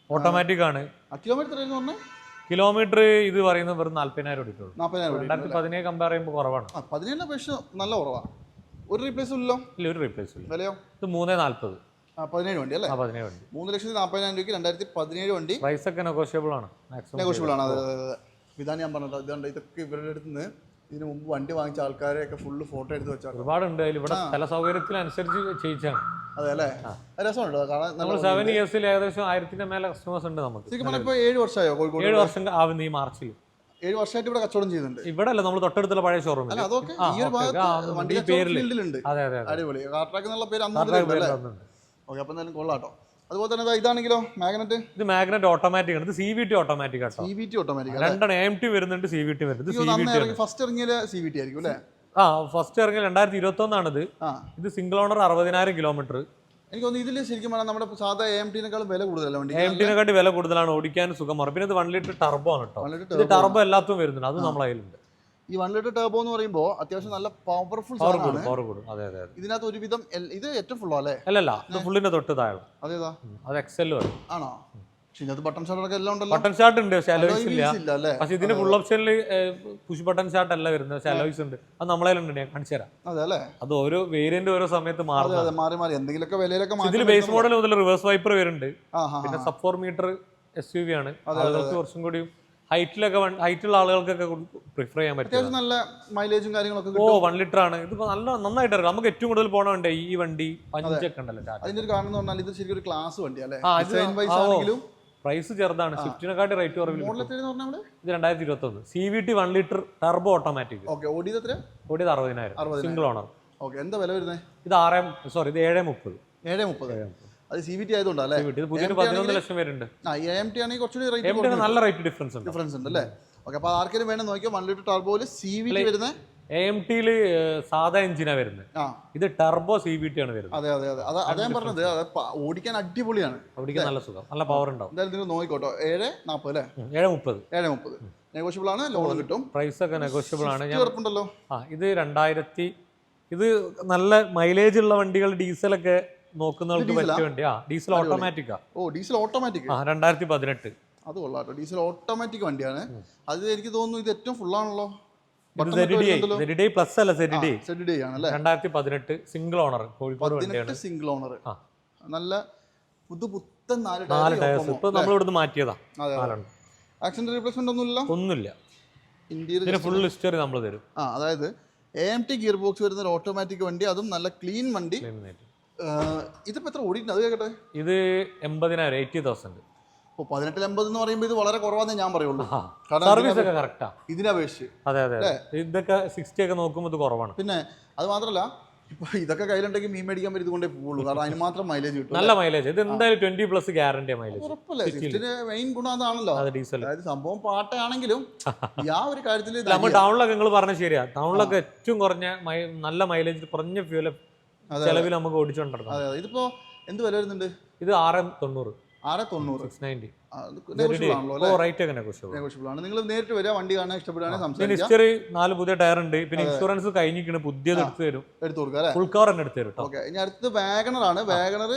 ഓട്ടോമാറ്റിക് ആണ്. കിലോമീറ്റർ പറഞ്ഞാൽ കിലോമീറ്റർ ഇത് പറയുന്നത് വെറും നാല്പതിനായിരം ഓടിയിട്ടുള്ളൂ. നാൽപ്പതിനായിരം രണ്ടായിരത്തി പതിനേഴ് കമ്പയർ ചെയ്യുമ്പോൾ കുറവാണ്. ആ പതിനേഴിന് നല്ല കുറവാണ് ഒരു റീപ്ലേസ് ഇല്ലല്ലോ ഇല്ല. ഒരു റീപ്ലേസ് ഇല്ല. വിലയോ? ഇത് മൂന്നേ നാൽപ്പത് പതിനേഴ് വണ്ടി അല്ലേ? ആ പതിനേഴ് വണ്ടി. മൂന്ന് ലക്ഷത്തി നാൽപ്പതിനായിരം രൂപയ്ക്ക് രണ്ടായിരത്തി പതിനേഴ് വണ്ടി പ്രൈസ് ഒക്കെ നെഗോഷ്യബിൾ ആണ്. നെഗോഷ്യബിൾ ആണ്. അതെ അതെ അതെ. ഇതാണ് ഞാൻ പറഞ്ഞത്. ഇതുണ്ട് ഇതൊക്കെ ഇവരുടെ അടുത്ത് നിന്ന് ഇതിന് മുമ്പ് വണ്ടി വാങ്ങിച്ച ആൾക്കാരെയൊക്കെ ഫുള്ള് ഫോട്ടോ എടുത്ത് വെച്ചാൽ ഒരുപാടുണ്ട്. അതിൽ ഇവിടെ സ്ഥല സൗകര്യത്തിനനുസരിച്ച് ചെയ്യിച്ചാണ്. അതെ അല്ലേ? രസമുണ്ടോ കാരണം നമ്മൾ സെവൻ ഇയേഴ്സിൽ ഏകദേശം ആയിരത്തിന്റെ മേലെ കസ്റ്റമേഴ്സ് ഉണ്ട് നമുക്ക്. ശരിക്കും ഇപ്പോൾ ഏഴ് വർഷമായോ കോഴിക്കോട്? ഏഴ് വർഷം ആവുന്ന ഈ മാർച്ചിൽ ഏഴ് വർഷമായിട്ട് ഇവിടെ കച്ചവടം ചെയ്യുന്നുണ്ട്. ഇവിടെ അല്ല നമ്മൾ തൊട്ടടുത്തുള്ള പഴയ അതെ അടിപൊളി. കാർട്രാക്ക് എന്നുള്ള പേര് അന്ന് ഓക്കെ അപ്പം എന്തായാലും കൊള്ളാട്ടോ അതുപോലെ തന്നെ ഇതാണെങ്കിലോ മാഗ്നറ്റ് ഇത് മാഗ്നറ്റ് ഓട്ടോമാറ്റിക് ആണ്. ഇത് സി വി ടി ഓട്ടോമാറ്റിക് ആണ് സി വി ടി ഓട്ടോമാറ്റിക് രണ്ടെണ്ണം എം ടി വരുന്നുണ്ട് സി വി ടി വരുന്നുണ്ട്. ഫസ്റ്റ് ഇറങ്ങിയ സി വി ടി ആയിരിക്കും അല്ലേ? ആ ഫസ്റ്റ് ഇറങ്ങിയ രണ്ടായിരത്തി ഇരുപത്തി ഒന്നാണിത് ഇത് സിംഗിൾ ഓണർ അറുപതിനായിരം കിലോമീറ്റർ എനിക്ക് തോന്നുന്നു ഇതിൽ ശരിക്കും പറഞ്ഞാൽ നമ്മുടെ സാധാ എം ടിനേക്കാളും വില കൂടുതലല്ല വണ്ടി എം ടിനെക്കാട്ടി വില കൂടുതലാണ്. ഓടിക്കാൻ സുഖമാണ് പിന്നെ ഇത് വൺ ലിറ്റർ ടർബോ ആണ് കേട്ടോ ഇത് ടർബോ എല്ലാത്തും വരുന്നുണ്ട്. അത് നമ്മളെ കയ്യിലുണ്ട് ഈ വൺ ലിറ്റർ ടേബോ എന്ന് പറയുമ്പോൾ അത്യാവശ്യം നല്ല പവർഫുൾ സാധനമാണ്. ഇതിനകത്ത് ഒരുവിധം ഇത് ഏറ്റവും ഫുള്ളോ അല്ലേ? അല്ലല്ല ഇത് ഫുള്ളിന്റെ തൊട്ട് താഴെ. അതേതാ? അത് എക്സൽ വരും ആണോ. ബട്ടൺ ഷട്ടറൊക്കെ എല്ലാം ഉണ്ടല്ലോ. ബട്ടൺ ഷാർട്ട് ഉണ്ട് പക്ഷെ അലോയ്സ് ഇല്ല. പക്ഷെ ഇതിന് ഫുൾ ഓപ്ഷനിൽ പുഷ് ബട്ടൺ അല്ല വരുന്നത് പക്ഷെ അലോയ്സ് ഉണ്ട്. അത് നമ്മളതിലുണ്ട് ഞാൻ കാണിച്ചു തരാം. അതെ അല്ലേ? അത് ഓരോ വേരിയന്റ് ഓരോ സമയത്ത് മാറും മാറി മാറി. എന്തെങ്കിലുമൊക്കെ വിലയിലൊക്കെ ഇതിൽ മാറ്റം ബേസ് മോഡൽ മുതൽ റിവേഴ്സ് വൈപ്പർ വരുന്നുണ്ട്. പിന്നെ sub four metre S U V ആണ്. ആളുകൾക്ക് കുറച്ചും കൂടി ഹൈറ്റിലൊക്കെ ഹൈറ്റുള്ള ആളുകൾക്കൊക്കെ പ്രിഫർ ചെയ്യാൻ പറ്റും നല്ല മൈലേജും കാര്യങ്ങളൊക്കെ ഓ വൺ ലിറ്റർ ആണ് ഇത് നല്ല നന്നായിട്ട് അറിയാം. നമുക്ക് ഏറ്റവും കൂടുതൽ പോണ വണ്ടി ഈ വണ്ടി അഞ്ചൊക്കെ ഉണ്ടല്ലോ അതിന്റെ ഒരു കാരണം എന്ന് പറഞ്ഞാൽ ഇത് ശരിക്കും ഒരു ക്ലാസ് വണ്ടി അല്ലേ? ആണെങ്കിലും പ്രൈസ് ചെറുതാണ്. സ്വിഫ്റ്റിനെക്കാട്ടി റേറ്റ് കുറവിൽ ഇത് രണ്ടായിരത്തി ഇരുപത്തി ഒന്ന് C V T one litre turbo automatic ഓടിയത് ഓടിയത് അറുപതിനായിരം. സിംഗിൾ ഓണർ എന്താ വില വരുന്നത്? ഇത് ആറേ സോറി ഇത് ഏഴേ മുപ്പത്. ഏഴ് മുപ്പത്. അത് സി വി ടി ആയതുകൊണ്ട് അല്ലേ? ഇത് പുതിയൊരു പതിനൊന്ന് ലക്ഷം വരുന്നുണ്ട് ആ എം ടി ആണെങ്കിൽ കുറച്ചുകൂടി റേറ്റ് നല്ല റേറ്റ് ഡിഫറൻസ് ഉണ്ട്. ഡിഫറൻസ് ഉണ്ട് അല്ലേ? ഓക്കെ അപ്പോൾ ആർക്കെങ്കിലും വേണം നോക്കിയോ? വൺ ലിറ്റർ ടർബോയിൽ സി വി ടി വരുന്നത് എ ടിയിൽ സാധാ എഞ്ചിനാണ് വരുന്നത് ഇത് ടർബോ സി ബി ടി ആണ് വരുന്നത്. അതെ അതെ അതെ. അതാ അതാ പറഞ്ഞത്. ഓടിക്കാൻ അടിപൊളിയാണ്. ഓടിക്കാൻ നല്ല സുഖം. നല്ല പവർ ഉണ്ടാവും. എന്തായാലും നിങ്ങൾ നോക്കിക്കോട്ടോ. ഏഴ് നാൽപ്പത് അല്ലേ? ഏഴ് മുപ്പത്. ഏഴ് മുപ്പത്. നെഗോഷ്യബിൾ ആണ്? ലോൺ കിട്ടും. പ്രൈസ് ഒക്കെ നെഗോഷ്യബിൾ ആണ്. ഉറപ്പുണ്ടല്ലോ. ആ ഇത് രണ്ടായിരത്തി ഇത് നല്ല മൈലേജ് ഉള്ള വണ്ടികൾ ഡീസലൊക്കെ നോക്കുന്നവർക്ക് പറ്റിയ ആ ഡീസൽ ഓട്ടോമാറ്റിക്കാ. ഓ ഡീസൽ ഓട്ടോമാറ്റിക്? ആ രണ്ടായിരത്തി പതിനെട്ട് അത് കൊള്ളാട്ടോ. ഡീസൽ ഓട്ടോമാറ്റിക് വണ്ടിയാണ്. അത് എനിക്ക് തോന്നുന്നു ഇത് ഏറ്റവും ഫുൾ സെഡിഡി പ്ലസ് അല്ല രണ്ടായിരത്തി പതിനെട്ട് സിംഗിൾ ഓണർ കോഴിക്കോട് പതിനെട്ട് സിംഗിൾ ഓണർ. നല്ല പുതു പുത്തൻ നാല് നാല് ടയർ ടയേഴ്സ് ഇപ്പൊ നമ്മൾ ഇവിടുന്ന് മാറ്റിയതാ. നാലെണ്ണം. ആക്സിഡന്റ് റീപ്ലേസ്മെന്റ് ഒന്നുമില്ല. ഒന്നുമില്ല ഇന്ത്യയിൽ ഫുൾ ഹിസ്റ്ററി നമ്മൾ തരും. ആ അതായത് A M T gearbox വരുന്ന ഒരു ഓട്ടോമാറ്റിക് വണ്ടി അതും നല്ല ക്ലീൻ വണ്ടി. ഇതിപ്പോ എത്ര ഓടിയിട്ടുണ്ട്? അത് കേട്ടെ ഇത് എൺപതിനായിരം എയ്റ്റി തൗസൻഡ്. ഇപ്പോൾ പതിനെട്ടിൽ എൺപത് എന്ന് പറയുമ്പോൾ ഇത് വളരെ കുറവാന്നേ ഞാൻ പറയുള്ളൂ. സർവീസ് ഒക്കെ കറക്റ്റാ ഇതിനപേക്ഷിച്ച്. അതെ അതെ അതെ. ഇതൊക്കെ സിക്സ്റ്റി ഒക്കെ നോക്കുമ്പോൾ ഇത് കുറവാണ്. പിന്നെ അത് മാത്രമല്ല ഇപ്പൊ ഇതൊക്കെ കയ്യിലുണ്ടെങ്കിൽ മീൻ മേടിക്കാൻ പറ്റും കൊണ്ടേ പോകുള്ളൂ കാരണം അതിന് മാത്രം മൈലേജ് കിട്ടും നല്ല മൈലേജ് ഇത് എന്തായാലും ട്വന്റി പ്ലസ് ഗ്യാരണ്ടി മൈലേജ് ഉറപ്പല്ലേ? മെയിൻ ഗുണം അതാണല്ലോ അത് ഡീസൽ അതായത് സംഭവം പാട്ടയാണെങ്കിലും ആ ഒരു കാര്യത്തിൽ നമ്മൾ ടൗണിലൊക്കെ നിങ്ങൾ പറഞ്ഞ ശരിയാ. ടൗണിലൊക്കെ ഏറ്റവും കുറഞ്ഞ നല്ല മൈലേജ് കുറഞ്ഞ ഫ്യൂൽ ചെലവിൽ നമുക്ക് ഓടിച്ചുകൊണ്ടിരുന്നത് അതെ അതെ. ഇതിപ്പോ എന്ത് വില വരുന്നുണ്ട്? ഇത് ആറ് തൊണ്ണൂറ്. ആറ് തൊണ്ണൂറ്. സിക്സ് നയന്റി നിങ്ങൾ നേരിട്ട് വരിക വണ്ടി കാണാൻ ഇഷ്ടപ്പെടുകയാണെങ്കിൽ ഹിസ്റ്ററി നാല് പുതിയ ടയർ ഉണ്ട്. പിന്നെ ഇൻഷുറൻസ് കഴിഞ്ഞിരിക്കണ. പുതിയത് എടുത്തു തരും. എടുത്തു കൊടുക്കുക ഫുൾ കവർ തന്നെ എടുത്തു തരും ഓക്കെ. ഇനി അടുത്തത് വാഗണർ ആണ്. വാഗണർ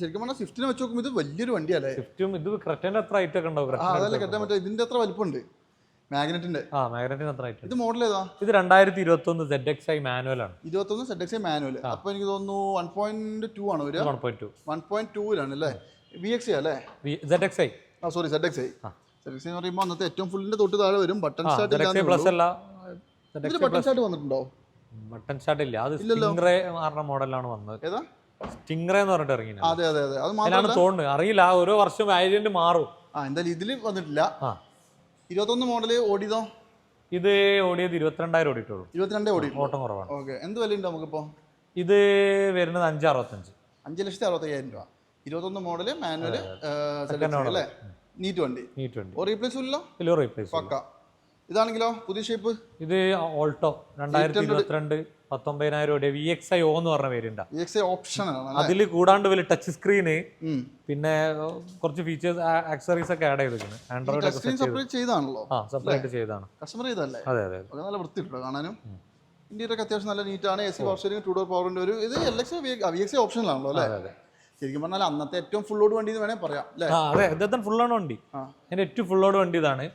ശരിക്കും പറഞ്ഞാൽ സ്വിഫ്റ്റിനെ വെച്ച് നോക്കുമ്പോൾ ഇത് വലിയൊരു വണ്ടിയല്ലേ? സ്വിഫ്റ്റും ഇത് ക്രെറ്റന്റെ അത്ര റേറ്റ് ഒക്കെ ഉണ്ടാവും. അതല്ല ക്രെറ്റന്റെ മറ്റേ ഇതിന്റെ അത്ര വലിപ്പമുണ്ട്. മാഗ്നറ്റിന്റെ ആ മാഗ്നറ്റിന് അത്ര ഇത് മോഡൽ ഏതാ? ഇത് രണ്ടായിരത്തി ഇരുപത്തി ഒന്ന് സെഡ് എക്സ് ഐ മാനുവൽ ആണ് ഇരുപത്തൊന്ന് സെഡ് എക്സ് മാനുവൽ അപ്പൊ എനിക്ക് തോന്നുന്നു വൺ പോയിന്റ് ടു ആണ് വരിക. One point two one point അല്ലേ വി എക്സ് അല്ലേ? സെഡ് എക്സ് ഐ ആ sorry Z X I Z X എന്ന് പറയുമ്പോൾ അന്നത്തെ ഏറ്റവും ഫുള്ളിന്റെ തൊട്ട് താഴെ വരും. ബട്ടൺ സ്റ്റാർട്ട് സെഡ് പ്ലസ് അല്ല. ബട്ടൺ സ്റ്റാർട്ട് വന്നിട്ടുണ്ടോ? ബട്ടൺ സ്റ്റാർട്ട് ഇല്ല. അത് മാറുന്ന മോഡലാണ് വന്നത്. ഏതാ? എന്ന് പറഞ്ഞിട്ട് ഇറങ്ങി അതെ അതെ അതെ. അത് തോന്നുന്നത്. അറിയില്ല. ഓരോ വർഷം വേരിയന്റ് മാറും. ആ എന്തായാലും ഇതിൽ വന്നിട്ടില്ല. ഇരുപത്തൊന്ന് മോഡൽ ഓടിയതോ? ഇത് ഓടിയത് ഇരുപത്തിരണ്ടായിരം ഓടിയിട്ടുള്ളൂ. ഇരുപത്തിരണ്ടേ ഓടി ഓട്ടം കുറവാണ്. ഓക്കെ. എന്ത് വിലയുണ്ട് നമുക്കിപ്പോൾ ഇത് വരുന്നത് അഞ്ച് അറുപത്തഞ്ച്. അഞ്ച് ലക്ഷത്തി അറുപത്തയ്യായിരം രൂപ. ഇരുപത്തൊന്ന് മോഡൽ മാനുവൽ അല്ലേ? നീറ്റ് വണ്ടി. നീറ്റ് വണ്ടി. ഓ റീപ്ലേസ് ഇല്ല? കിലോ റീപ്ലേസ് പക്ക. ഇതാണെങ്കിലോ പുതിയ ഷേപ്പ് ഇത് ഓൾട്ടോ രണ്ടായിരത്തി ഇരുപത്തിരണ്ട്. പത്തൊമ്പതിനായിരം രൂപയുടെ വി എക്സ് ഐ ഒന്ന് എന്ന് പറഞ്ഞ പേരുണ്ട്. ഓപ്ഷൻ അതിൽ കൂടാണ്ട് വലിയ ടച്ച് സ്ക്രീന് പിന്നെ കുറച്ച് ഫീച്ചേഴ്സ് ആക്സറീസ് ഒക്കെ ആഡ് ചെയ്തിരിക്കുന്നത് ആൻഡ്രോയിഡ് സെപ്പറേറ്റ് ചെയ്താണല്ലോ ആ സെപ്പറേറ്റ് ചെയ്താണ് കസ്റ്റമർ ചെയ്തല്ലേ അതെ അതെ നല്ല വൃത്തിയിട്ടോ കാണാനും. ഇന്ത്യയിലൊക്കെ അത്യാവശ്യം നല്ല നീറ്റാണ് A C power steering two door പവറിന്റെ ഒരു ഇത് എൽ എക്സ് വി എക്സ് ഓപ്ഷനിലാണല്ലോ അല്ലേ? ശരിക്കും പറഞ്ഞാൽ അന്നത്തെ ഏറ്റവും ഫുൾ ലോഡ് വണ്ടി എന്ന് വേണേൽ പറയാം അല്ലേ? അതെ ഫുൾ ലോഡ് വണ്ടി. എന്റെ ഏറ്റവും ലോഡ് വണ്ടി ഇതാണ്.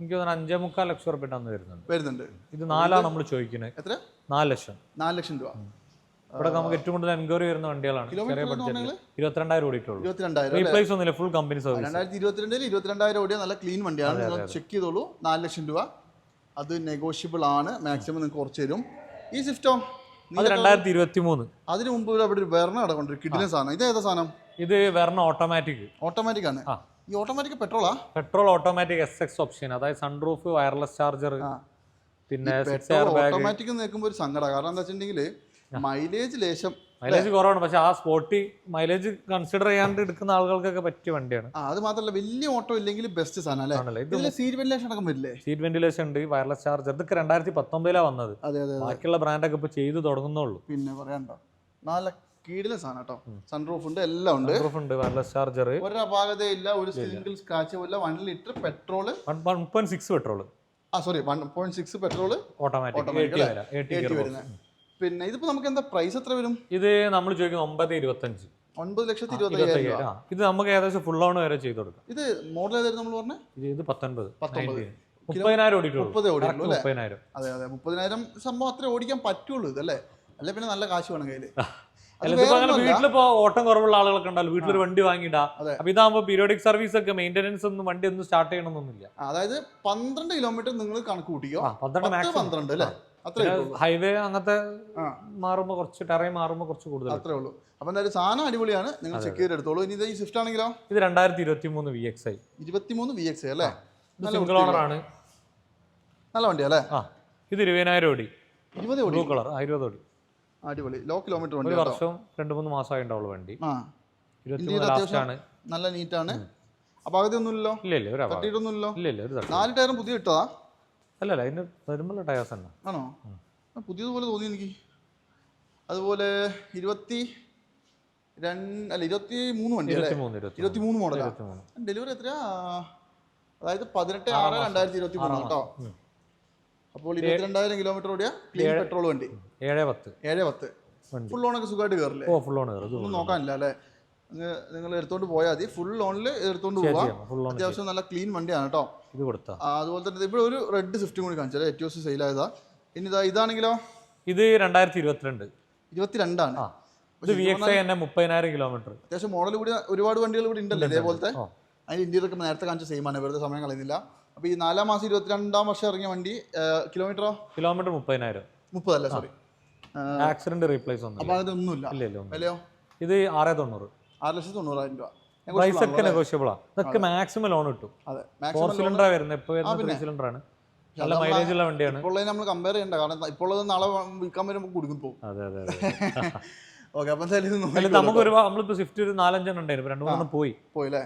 എനിക്ക് തോന്നുന്നു അഞ്ചേ മുക്കാൽ ലക്ഷം റുപ്യ വരുന്നുണ്ട് വരുന്നുണ്ട്. ഇത് നാലാണ് നമ്മൾ ചോദിക്കുന്നത് എത്ര? നാല് ലക്ഷം. നാല് ലക്ഷം രൂപ. ഇവിടെ നമുക്ക് ഏറ്റവും കൂടുതൽ എൻക്വയറി വരുന്ന വണ്ടികളാണ്. ചെറിയ ബഡ്ജറ്റിൽ? ഇരുപത്തിരണ്ടായിരം ഓടിയിട്ടുള്ളൂ. റീപ്ലേസ് ഒന്നുമില്ല ഫുൾ കമ്പനി സർവീസ് രണ്ടായിരത്തി ഇരുപത്തിരണ്ടിൽ ഇരുപത്തിരണ്ടായിരം ഓടിയ നല്ല ക്ലീൻ വണ്ടിയാണ്. നിങ്ങൾ ചെക്ക് ചെയ്തോളൂ. നാല് ലക്ഷം രൂപ. അത് നെഗോഷ്യബിൾ ആണ്. മാക്സിമം നിങ്ങൾക്ക് കുറച്ച് തരും. ഈ സ്വിഫ്റ്റോ അത് രണ്ടായിരത്തി ഇരുപത്തി മൂന്ന് അതിന് മുമ്പ് അവിടെ ഒരു വെർണ അടക്കൊണ്ട് കിഡിലെ സാധനം. ഇത് ഏതാ സാധനം? ഇത് വെർണ ഓട്ടോമാറ്റിക് ഓട്ടോമാറ്റിക് ആണ്. ഈ automatic പെട്രോളാ petrol automatic S X option അതായത് സൺറൂഫ് വയർലെസ് ചാർജർ. പിന്നെ ഓട്ടോമാറ്റിക് നിൽക്കുമ്പോൾ ഒരു സങ്കടം. കാരണം എന്താ വെച്ചിട്ടുണ്ടെങ്കിൽ മൈലേജ് ലേശം മൈലേജ് കുറവാണ്. പക്ഷെ ആ സ്പോട്ടി മൈലേജ് കൺസിഡർ ചെയ്യാണ്ട് എടുക്കുന്ന ആളുകൾക്കൊക്കെ പറ്റിയ വണ്ടിയാണ്. അത് മാത്രമല്ല വലിയ ഓട്ടോ ഇല്ലെങ്കിൽ ബെസ്റ്റ് സാധനം ഇതിൽ സീറ്റ് വെന്റിലേഷൻ അടക്കം വരില്ലേ? സീറ്റ് വെന്റിലേഷൻ ഉണ്ട് വയർലെസ് ചാർജർ ഇതൊക്കെ രണ്ടായിരത്തി പത്തൊമ്പതിലാണ് വന്നത് ബാക്കിയുള്ള ബ്രാൻഡൊക്കെ ഇപ്പൊ ചെയ്തു തുടങ്ങുന്നുള്ളൂ. പിന്നെ പറയണ്ടോ നല്ല കീടിലെ സാധനം കേട്ടോ. സൺറൂഫ് ഉണ്ട് എല്ലാം ഉണ്ട്. സൺറൂഫ് ഉണ്ട് വയർലെസ് ചാർജർ ഒരു അപാകതയില്ല ഒരു സിംഗിൾ സ്ക്രാച്ച് ഇല്ല one litre petrol one one point six petrol ആ sorry one point six petrol automatic വരുന്നത് പിന്നെ ഇതിപ്പോ നമുക്ക് എന്താ പ്രൈസ് എത്ര വരും? ഇത് നമ്മൾ ചോദിക്കുന്നത് ഒമ്പത് ഇരുപത്തഞ്ച്. ഒൻപത് ലക്ഷത്തി ഇരുപത്തി ഇരുപത്തയ്യായിരം ഇത് നമുക്ക് ഏകദേശം ഫുൾ ഓൺ വരെ ചെയ്ത് കൊടുക്കാം. ഇത് മോഡൽ ഏതായിരുന്നു നമ്മൾ പറഞ്ഞത് ഇത് ഇത് പത്തൊൻപത്. പത്തൊമ്പത്. 19. മുപ്പതിനായിരം ഓടിയിട്ടുള്ളൂ. മുപ്പത് അല്ലേ? മുപ്പതിനായിരം. അതെ അതെ മുപ്പതിനായിരം സംഭവം അത്രേ ഓടിക്കാൻ പറ്റുള്ളൂ ഇതല്ലേ? അല്ലെ പിന്നെ നല്ല കാശ് വേണം കയ്യിൽ. അല്ല വേറൊന്നുമല്ല. വീട്ടിലിപ്പോ ഓട്ടം കുറവുള്ള ആളുകളൊക്കെ ഉണ്ടല്ലോ വീട്ടിലൊരു വണ്ടി വാങ്ങിയിടാ. അപ്പൊ ഇതാകുമ്പോ പീരിയോഡിക് സർവീസ് ഒക്കെ മെയിന്റനൻസ് ഒന്നും വണ്ടി ഒന്നും സ്റ്റാർട്ട് ചെയ്യണമെന്നൊന്നുമില്ല. അതായത് പന്ത്രണ്ട് കിലോമീറ്റർ നിങ്ങൾ കണക്ക് കൂട്ടിക്കോ. ആ പന്ത്രണ്ട് പന്ത്രണ്ട് അല്ലേ? ഹൈവേ അങ്ങനത്തെ മാറുമ്പോൾ മാറുമ്പോ കുറച്ച് ടെറൈൻ മാറുമ്പോ കുറച്ച് കൂടുതൽ. അത്രേ ഉള്ളൂ. അപ്പൊ എന്തായാലും സാധനം അടിപൊളിയാണ്. നിങ്ങൾ ചെക്ക് ചെയ്ത് എടുത്തോളൂ. ഇനി ഇത് ഈ സ്വിഫ്റ്റ് ആണെങ്കിലോ? ഇത് രണ്ടായിരത്തി ഇരുപത്തി മൂന്ന് വി എക്സ് ഐ ഇരുപത്തിമൂന്ന് വി എക്സ് അല്ലേ? ഇത് നല്ല സിംഗിൾ ഓണർ ആണ്. നല്ല വണ്ടി അല്ലേ? ആ ഇത് ഇരുപതിനായിരം ഓടി. ഇരുപത് ഓടി. കളർ ഇരുപത് ഓടി. അടിപൊളി. ലോ കിലോമീറ്റർ വണ്ടി ഒരു വർഷം രണ്ട് മൂന്ന് മാസമായി ഉണ്ടാവുള്ളൂ വണ്ടി. ആ. അത്യാവശ്യം ആണ്. നല്ല നീറ്റാണ് അപ്പൊ അകത്തൊന്നുമില്ലല്ലോ ഇല്ല ഇല്ല ഒരു തട്ടിയിട്ടൊന്നുമില്ലല്ലോ? ഇല്ല ഇല്ല ഒരു തട്ടം നാല് ടയറും പുതിയ ഇട്ടതാ അല്ല അല്ല അതിന് വരുമ്പോൾ ടയേഴ്സ് തന്നെ. ആണോ? പുതിയതുപോലെ തോന്നി എനിക്ക്. അതുപോലെ ഇരുപത്തി രണ്ട് അല്ല ഇരുപത്തി മൂന്ന് വണ്ടി ഇരുപത്തി മൂന്ന് മൂന്ന് ഡെലിവറി എത്രയാ? അതായത് പതിനെട്ട് ആറ് രണ്ടായിരത്തി ഇരുപത്തി മൂന്ന് കേട്ടോ. അപ്പോൾ ഇരുപത്തിരണ്ടായിരം കിലോമീറ്റർ ഓടിയ ക്ലീൻ പെട്രോൾ വണ്ടി. ഏഴ് പത്ത്. ഏഴ് പത്ത്. ഫുൾ ഓണൊക്കെ സുഖമായിട്ട് കയറില്ലേ ഓ ഫുൾ ഓൺ കയറും ഒന്നും നോക്കാനില്ല അല്ലേ? നിങ്ങൾ എടുത്തോണ്ട് പോയാൽ മതി. ഫുൾ ഓണിൽ എടുത്തോണ്ട് പോവാം. അത്യാവശ്യം നല്ല ക്ലീൻ വണ്ടിയാണ് കേട്ടോ ഇത് കൊടുത്താ. അതുപോലെ തന്നെ ഇവിടെ ഒരു റെഡ് സ്വിഫ്റ്റും കൂടി കാണിച്ചാൽ ഏറ്റവും സെയിൽ ആയതാ. ഇനി ഇതാ ഇതാണെങ്കിലോ? ഇത് രണ്ടായിരത്തി ഇരുപത്തിരണ്ട്. ഇരുപത്തിരണ്ടാണ്. ഇത് വി എക്സ് ഐ തന്നെ മുപ്പതിനായിരം കിലോമീറ്റർ അത്യാവശ്യം മോഡൽ കൂടി ഒരുപാട് വണ്ടികൾ കൂടി ഉണ്ടല്ലോ ഇതേപോലത്തെ? അതിന്റെ ഇന്ത്യയിലൊക്കെ നേരത്തെ കാണിച്ച സെയിം ആണ്. വെറുതെ സമയം കളയുന്നില്ല. അപ്പോൾ ഈ നാലാം മാസം ഇരുപത്തിരണ്ടാം വർഷം ഇറങ്ങിയ വണ്ടി കിലോമീറ്ററോ കിലോമീറ്റർ മുപ്പതിനായിരം. മുപ്പതല്ല സോറി ആക്സിഡന്റ് റീപ്ലേസ് ഒന്നും അപ്പോൾ അതൊന്നുമില്ല. ഇല്ല ഇല്ല ഒന്നും വിലയോ? ഇത് ആറ് തൊണ്ണൂറ് ആറ് ലക്ഷത്തി തൊണ്ണൂറായിരം രൂപ പ്രൈസ് ഒക്കെ നെഗോഷ്യബിളാ ഇതൊക്കെ മാക്സിമം ലോൺ കിട്ടും. ഫോർ സിലിണ്ടർ വരുന്നത്. ഇപ്പൊ വരുന്നത് ത്രീ സിലിണ്ടർ ആണ്. നല്ല മൈലേജ് ഉള്ള വണ്ടിയാണ്. ഇപ്പോൾ നമ്മൾ കമ്പയർ ചെയ്യണ്ട. കാരണം ഇപ്പോൾ നാളെ വിൽക്കാൻ വരുമ്പോൾ കുടുങ്ങും പോകും. അതെ അതെ ഓക്കെ അപ്പം നമുക്ക് ഒരു നമ്മളിപ്പോ സ്വിഫ്റ്റ് ഒരു നാലഞ്ചെണ്ണം ഉണ്ടായിരുന്നു. രണ്ടു മൂന്ന് പോയി.